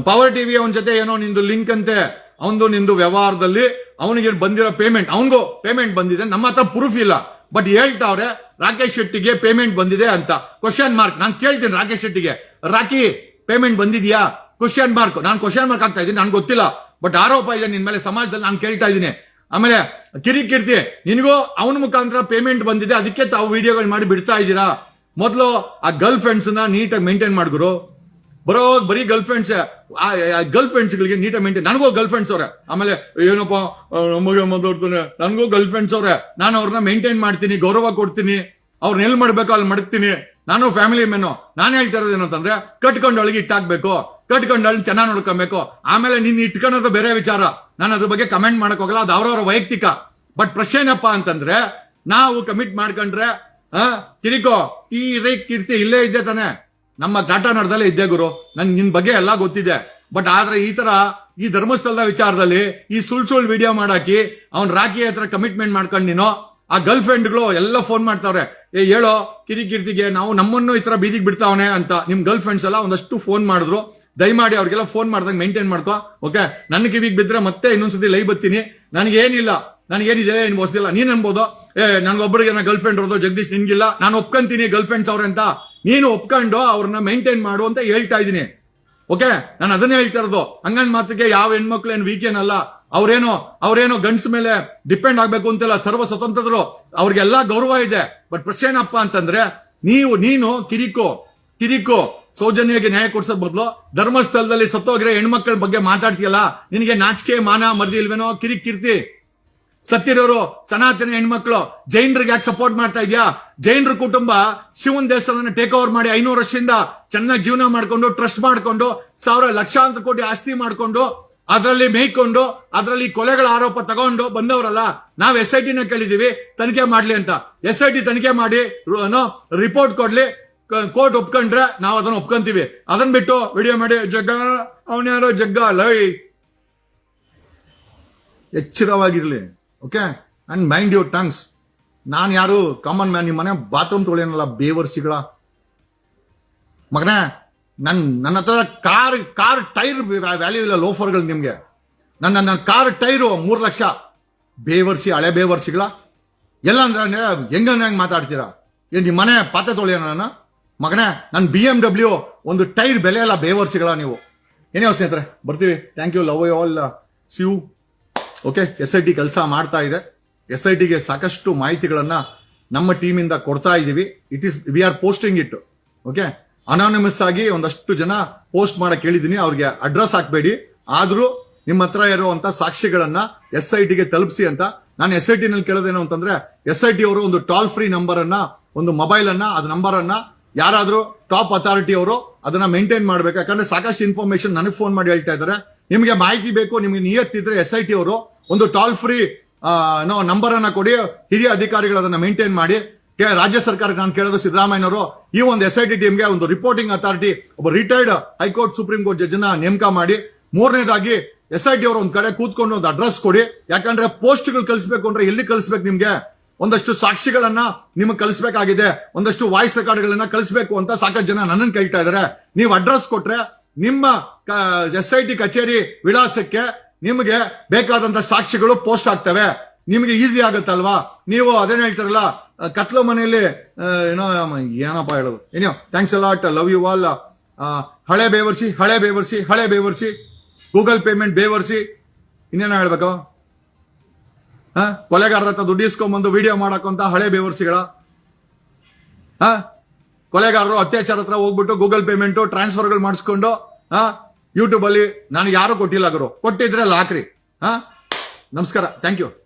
[SPEAKER 1] ಪವರ್ ಟಿವಿ ಅವನ ಜೊತೆ ಏನೋ ನಿಂದು ಲಿಂಕ್ ಅಂತೆ. ಅವನದು ನಿಂದು ವ್ಯವಹಾರದಲ್ಲಿ ಅವನಿಗೆ ಬಂದಿರೋ ಪೇಮೆಂಟ್ ಅವನಿಗೂ ಪೇಮೆಂಟ್ ಬಂದಿದೆ. ನಮ್ಮ ಹತ್ರ ಪ್ರೂಫ್ ಇಲ್ಲ. ಬಟ್ ಹೇಳ್ತಾವ್ರೆ, ರಾಕೇಶ್ ಶೆಟ್ಟಿಗೆ ಪೇಮೆಂಟ್ ಬಂದಿದೆ ಅಂತ. ಕ್ವಶನ್ ಮಾರ್ಕ್ ನಾನು ಕೇಳ್ತೀನಿ ರಾಕೇಶ್ ಶೆಟ್ಟಿಗೆ. ರಾಕಿ ಪೇಮೆಂಟ್ ಬಂದಿದ್ಯಾ? ಕ್ವಶನ್ ಮಾರ್ಕ್ ನಾನು ಕ್ವಶನ್ ಮಾರ್ಕ್ ಆಗ್ತಾ ಇದ್ದೀನಿ. ನನ್ಗೆ ಗೊತ್ತಿಲ್ಲ. ಬಟ್ ಆರೋಪ ಇದೆ ನಿನ್ ಮೇಲೆ, ಸಮಾಜದಲ್ಲಿ ನಾನು ಕೇಳ್ತಾ ಇದ್ದೀನಿ. ಆಮೇಲೆ ಕಿರಿಕಿರ್ತಿ ನಿನಗೂ ಅವನ ಮುಖಾಂತರ ಪೇಮೆಂಟ್ ಬಂದಿದೆ, ಅದಕ್ಕೆ ತಾವು ವಿಡಿಯೋಗಳು ಮಾಡಿ ಬಿಡ್ತಾ ಇದ್ದೀರಾ? ಮೊದಲು ಆ ಗರ್ಲ್ ಫ್ರೆಂಡ್ಸ್ನ ನೀಟಾಗಿ ಮೇಂಟೈನ್ ಮಾಡಿದ್ರು ಬರೋ ಬರೀ ಗರ್ಲ್ ಫ್ರೆಂಡ್ಸ್ ಗರ್ಲ್ ಫ್ರೆಂಡ್ಸ್ ಗಳಿಗೆ ನೀಟಾಗಿ ಮೇಂಟೈನ್ ನನಗೂ ಗರ್ಲ್ ಫ್ರೆಂಡ್ಸ್ ಅವ್ರೆ. ಆಮೇಲೆ, ಏನಪ್ಪ ನಮಗೆ ಮಾತಾಡ್ತಾನೆ ನನಗೂ ಗರ್ಲ್ ಫ್ರೆಂಡ್ಸ್ ಅವ್ರೆ. ನಾನು ಅವ್ರನ್ನ ಮೇಂಟೈನ್ ಮಾಡ್ತೀನಿ, ಗೌರವ ಕೊಡ್ತೀನಿ. ಅವ್ರನ್ನ ಎಲ್ಲಿ ಮಾಡ್ಬೇಕು, ಅಲ್ಲಿ ಮಡಗ್ತೀನಿ. ನಾನು ಫ್ಯಾಮಿಲಿ ಮೆನು ನಾನು ಹೇಳ್ತಾ ಇರೋದೇನು ಅಂತಂದ್ರೆ ಕಟ್ಕೊಂಡು ಒಳಗೆ ಇಟ್ಟಾಕ್ಬೇಕು. ಕಟ್ಕೊಂಡು ಅಲ್ಲಿ ಚೆನ್ನಾಗಿ ನೋಡ್ಕೊಬೇಕು. ಆಮೇಲೆ ನೀನ್ ಇಟ್ಕೊಳ್ಳೋದು ಬೇರೆ ವಿಚಾರ. ನಾನು ಅದ್ರ ಬಗ್ಗೆ ಕಮೆಂಟ್ ಮಾಡಕ್ ಹೋಗಲ್ಲ, ಅದು ಅವ್ರವ್ರ ವೈಯಕ್ತಿಕ. ಬಟ್ ಪ್ರಶ್ನೆ ಏನಪ್ಪಾ ಅಂತಂದ್ರೆ, ನಾವು ಕಮಿಟ್ ಮಾಡ್ಕೊಂಡ್ರೆ ಕಿರಿಕೋ, ಈ ರೇ ಕೀರ್ತಿ ಇಲ್ಲೇ ಇದ್ದೆ ತಾನೆ. ನಮ್ಮ ಘಾಟನಡದಲ್ಲೇ ಇದ್ದೆ ಗುರು. ನನ್ ನಿನ್ ಬಗ್ಗೆ ಎಲ್ಲ ಗೊತ್ತಿದೆ. ಬಟ್ ಆದ್ರೆ ಈ ತರ ಈ ಧರ್ಮಸ್ಥಳದ ವಿಚಾರದಲ್ಲಿ ಈ ಸುಳ್ ಸುಳ್ ವಿಡಿಯೋ ಮಾಡಾಕಿ ಅವ್ನ್ ರಾಖಿ ಹತ್ರ ಕಮಿಟ್ಮೆಂಟ್ ಮಾಡ್ಕೊಂಡು ನೀನು, ಆ ಗರ್ಲ್ ಫ್ರೆಂಡ್ಗಳು ಎಲ್ಲ ಫೋನ್ ಮಾಡ್ತಾವ್ರೆ. ಏ, ಹೇಳೋ, ಕಿರಿಕಿರ್ತಿಗೆ ನಾವು ನಮ್ಮನ್ನು ಈ ತರ ಬೀದಿಗೆ ಬಿಡ್ತಾವನೆ ಅಂತ. ನಿಮ್ ಗರ್ಲ್ ಫ್ರೆಂಡ್ಸ್ ಎಲ್ಲ ಒಂದಷ್ಟು ಫೋನ್ ಮಾಡಿದ್ರು. ದಯಮಾಡಿ ಅವ್ರಿಗೆಲ್ಲ ಫೋನ್ ಮಾಡ್ದಂಗೆ ಮೇಂಟೈನ್ ಮಾಡ್ಕೋ. ಓಕೆ ನನ್ನ ಕಿವಿಗೆ ಬಿದ್ದರೆ ಮತ್ತೆ ಇನ್ನೊಂದ್ಸತಿ ಲೈವ್ ಬರ್ತೀನಿ ನನಗೇನಿಲ್ಲ. ನನಗೇನಿದೆ ಏನು ಹೊಸದಿಲ್ಲ ನೀನ್ ಅನ್ಬೋದು. ಏ ನನ್ಗೊಬ್ಬರಿಗೆ ನನ್ನ ಗರ್ಲ್ ಫ್ರೆಂಡ್ ಇರೋದು, ಜಗದೀಶ್ ನಿನ್ಗಿಲ್ಲ. ನಾನು ಒಪ್ಕೊಂತೀನಿ ಗರ್ಲ್ ಫ್ರೆಂಡ್ಸ್ ಅಂತ. ನೀನು ಒಪ್ಕೊಂಡು ಅವ್ರನ್ನ ಮೇಂಟೈನ್ ಮಾಡು ಅಂತ ಹೇಳ್ತಾ ಇದ್ದೀನಿ. ಓಕೆ ನಾನು ಅದನ್ನೇ ಹೇಳ್ತಾ ಇರೋದು. ಹಂಗಂದ್ ಮಾತ್ರಕ್ಕೆ ಯಾವ ಹೆಣ್ಮಕ್ಳು ಏನು ವೀಕೆನ್ ಅಲ್ಲ ಅವ್ರೇನು, ಅವ್ರೇನೋ ಗಂಡ್ಸ್ ಮೇಲೆ ಡಿಪೆಂಡ್ ಆಗ್ಬೇಕು ಅಂತೆಲ್ಲ ಸರ್ವ ಸ್ವತಂತ್ರರು. ಅವ್ರಿಗೆಲ್ಲ ಗೌರವ ಇದೆ. ಬಟ್ ಪ್ರಶ್ನೆ ಏನಪ್ಪಾ ಅಂತಂದ್ರೆ, ನೀವು, ನೀನು ಕಿರಿಕೋ ಕಿರಿಕೋ ಸೌಜನ್ಯಗೆ ನ್ಯಾಯ ಕೊಡ್ಸೋದ್ ಬದಲು ಧರ್ಮಸ್ಥಳದಲ್ಲಿ ಸತ್ತೋಗಿರೋ ಹೆಣ್ಮಕ್ಳ ಬಗ್ಗೆ ಮಾತಾಡ್ತೀಯಲ್ಲ? ನಿನಗೆ ನಾಚಿಕೆ, ಮಾನ, ಮರ್ದಿ ಇಲ್ವೇನೋ? ಕಿರಿಕ್, ಕಿರ್ತಿ. ಸತ್ತಿರೋರು ಸನಾತನ ಹೆಣ್ಮಕ್ಳು, ಜೈನರಿಗೆ ಯಾಕೆ ಸಪೋರ್ಟ್ ಮಾಡ್ತಾ ಇದ್ಯಾ? ಜೈನರ ಕುಟುಂಬ ಶಿವನ್ ದೇವಸ್ಥಾನ ಟೇಕ್ ಓವರ್ ಮಾಡಿ ಐನೂರು ವರ್ಷದಿಂದ ಚೆನ್ನಾಗಿ ಜೀವನ ಮಾಡ್ಕೊಂಡು ಟ್ರಸ್ಟ್ ಮಾಡ್ಕೊಂಡು, ಸಾವಿರ ಲಕ್ಷಾಂತರ ಕೋಟಿ ಆಸ್ತಿ ಮಾಡ್ಕೊಂಡು, ಅದರಲ್ಲಿ ಮೇಯ್ಕೊಂಡು, ಅದರಲ್ಲಿ ಕೊಲೆಗಳ ಆರೋಪ ತಗೊಂಡು ಬಂದವರಲ್ಲ, ನಾವು ಎಸ್ ಐ ಟಿನ ಕೇಳಿದೀವಿ, ತನಿಖೆ ಮಾಡ್ಲಿ ಅಂತ. ಎಸ್ ಐ ಟಿ ತನಿಖೆ ಮಾಡಿ ರಿಪೋರ್ಟ್ ಕೊಡ್ಲಿ. ಕೋರ್ಟ್ ಒಪ್ಕೊಂಡ್ರೆ ನಾವು ಅದನ್ನ ಒಪ್ಕೊಂತೀವಿ. ಅದನ್ನ ಬಿಟ್ಟು ವಿಡಿಯೋ ಮಾಡಿ, ಜಗ್ಗ ಅವನ್ಯಾರೋ ಜಗ್ಗ, ಲೈ. ಎಚ್ಚರವಾಗಿರ್ಲಿ, okay? And mind your tongues ನಾನು ಯಾರು ಕಾಮನ್ ಮ್ಯಾನ್ ನಿಮ್ಮ ಮನೆ ಬಾತ್ರೂಮ್ ತೊಳೆಯನಲ್ಲ ಬೇವರ್ಸಿಗಳ. ಮಗನೇ ನನ್ನ ನನ್ನ ಹತ್ರ ಕಾರ್ ಕಾರ್ ಟೈರ್ ವ್ಯಾಲ್ಯೂ ಇಲ್ಲ ಲೋಫರ್ಗಳು ನಿಮಗೆ. ನನ್ನ ನನ್ನ ಕಾರ್ ಟೈರು ಮೂರು ಲಕ್ಷ. ಬೇವರ್ಸಿ, ಹಳೆ ಬೇವರ್ಸಿಗಳ. ಎಲ್ಲ ಅಂದ್ರೆ, ಹೆಂಗ ಹೆಂಗ್ ಮಾತಾಡ್ತೀರಾ? ಏನು ನಿಮ್ಮ ಮನೆ ಪಾತ್ರೆ ತೊಳೆಯೋಣ ನಾನು? ಮಗನೇ ನನ್ನ ಬಿ ಎಂ ಡಬ್ಲ್ಯೂ ಒಂದು ಟೈರ್ ಬೆಲೆ ಇಲ್ಲ ಬೇವರ್ಸಿಗಳ ನೀವು. ಏನೇ ಸ್ನೇಹಿತರೆ, ಬರ್ತೀವಿ. Thank you love you all you okay S I T ಕೆಲಸ ಮಾಡ್ತಾ ಇದೆ. ಎಸ್ ಐ ಟಿಗೆ ಸಾಕಷ್ಟು ಮಾಹಿತಿಗಳನ್ನು ನಮ್ಮ ಟೀಮಿಂದ ಕೊಡ್ತಾ ಇದ್ದೀವಿ it is we are posting it okay anonymous ಆಗಿ ಒಂದಷ್ಟು ಜನ ಪೋಸ್ಟ್ ಮಾಡಕ್ಕೆ ಹೇಳಿದೀನಿ. ಅವ್ರಿಗೆ ಅಡ್ರೆಸ್ ಹಾಕಬೇಡಿ. ಆದರೂ ನಿಮ್ಮ ಹತ್ರ ಇರುವಂತ ಸಾಕ್ಷಿಗಳನ್ನ ಎಸ್ ಐ ಟಿಗೆ ತಲುಪಿಸಿ ಅಂತ. ನಾನು ಎಸ್ ಐ ಟಿನಲ್ಲಿ ಕೇಳೋದೇನು ಅಂತಂದ್ರೆ ಎಸ್ ಐ ಟಿ ಅವರು ಒಂದು ಟೋಲ್ ಫ್ರೀ ನಂಬರ್ ಅನ್ನ, ಒಂದು ಮೊಬೈಲ್ ಅನ್ನ ನಂಬರನ್ನು ನಂಬರ್ ಅನ್ನ ಯಾರಾದ್ರೂ ಟಾಪ್ ಅಥಾರಿಟಿ ಅವರು ಅದನ್ನ ಮೇಂಟೈನ್ ಮಾಡ್ಬೇಕು. ಯಾಕಂದ್ರೆ ಸಾಕಷ್ಟು ಇನ್ಫಾರ್ಮೇಶನ್ ನನಗೆ ಫೋನ್ ಮಾಡಿ ಹೇಳ್ತಾ ಇದ್ದಾರೆ. ನಿಮಗೆ ಮಾಹಿತಿ ಬೇಕು, ನಿಮಗೆ ನಿಯತ್ತಿದ್ರೆ ಎಸ್ ಐ ಟಿ ಅವರು ಒಂದು ಟೋಲ್ ಫ್ರೀ ನಂಬರ್ ಅನ್ನ ಕೊಡಿ, ಹಿರಿಯ ಅಧಿಕಾರಿಗಳು ಅದನ್ನ ಮೇಂಟೈನ್ ಮಾಡಿ. ರಾಜ್ಯ ಸರ್ಕಾರಕ್ಕೆ ನಾನು ಕೇಳೋದು ಸಿದ್ದರಾಮಯ್ಯನವರು, ಈ ಒಂದು ಎಸ್ ಐ ಟಿ ಟೀಮ್ಗೆ ಒಂದು ರಿಪೋರ್ಟಿಂಗ್ ಅಥಾರಿಟಿ ಒಬ್ಬ retired high court supreme court judge ನೇಮಕ ಮಾಡಿ. ಮೂರನೇದಾಗಿ ಎಸ್ ಐ ಟಿ ಅವರು ಒಂದು ಕಡೆ ಕೂತ್ಕೊಂಡು ಒಂದು ಅಡ್ರೆಸ್ ಕೊಡಿ. ಯಾಕಂದ್ರೆ ಪೋಸ್ಟ್ಗಳು ಕಳಿಸ್ಬೇಕು ಅಂದ್ರೆ ಎಲ್ಲಿ ಕಳಿಸ್ಬೇಕು ನಿಮ್ಗೆ? ಒಂದಷ್ಟು ಸಾಕ್ಷಿಗಳನ್ನ ನಿಮಗೆ ಕಳಿಸ್ಬೇಕಾಗಿದೆ, ಒಂದಷ್ಟು ವಾಯ್ಸ್ ರೆಕಾರ್ಡ್ಗಳನ್ನ ಕಳಿಸ್ಬೇಕು ಅಂತ ಸಾಕಷ್ಟು ಜನ ನನ್ನನ್ನು ಕೇಳ್ತಾ ಇದಾರೆ. ನೀವು ಅಡ್ರೆಸ್ ಕೊಟ್ರೆ ನಿಮ್ಮ ಎಸ್ ಐ ಟಿ ಕಚೇರಿ ವಿಳಾಸಕ್ಕೆ ನಿಮಗೆ ಬೇಕಾದಂತ ಸಾಕ್ಷಿಗಳು ಪೋಸ್ಟ್ ಆಗ್ತವೆ. ನಿಮಗೆ ಈಸಿ ಆಗುತ್ತಲ್ವಾ? ನೀವು ಅದೇನ್ ಹೇಳ್ತಾರಲ್ಲ ಕತ್ಲ ಮನೆಯಲ್ಲಿ ಏನೋ ಏನಪ್ಪ ಹೇಳೋದು? ಏನೋ thanks a lot love you all ಹಳೆ ಬೇವರ್ಸಿ ಹಳೆ ಬೇವರ್ಸಿ ಹಳೆ ಬೇವರ್ಸಿ ಗೂಗಲ್ ಪೇಮೆಂಟ್ ಬೇವರ್ಸಿ, ಇನ್ನೇನೋ ಹೇಳ್ಬೇಕು? ಕೊಲೆಗಾರರ ಹತ್ರ ದುಡ್ಡು ಇಸ್ಕೊಂಬಂದು ವಿಡಿಯೋ ಮಾಡಕ್ಕಂತ ಹಳೆ ಬೇವರ್ಸಿಗಳ? ಹ? ಕೊಲೆಗಾರರು ಅತ್ಯಾಚಾರ ಹತ್ರ ಹೋಗ್ಬಿಟ್ಟು ಗೂಗಲ್ ಪೇಮೆಂಟು ಟ್ರಾನ್ಸ್ಫರ್ಗಳು ಮಾಡಿಸ್ಕೊಂಡು, ಹಾ? ಯೂಟ್ಯೂಬ್ ಅಲ್ಲಿ ನಾನು ಯಾರು ಕೊಟ್ಟಿಲ್ಲ ಗುರು. ಕೊಟ್ಟಿದ್ರೆ ಲಾಕ್ರಿ. ಹ? ನಮಸ್ಕಾರ. Thank you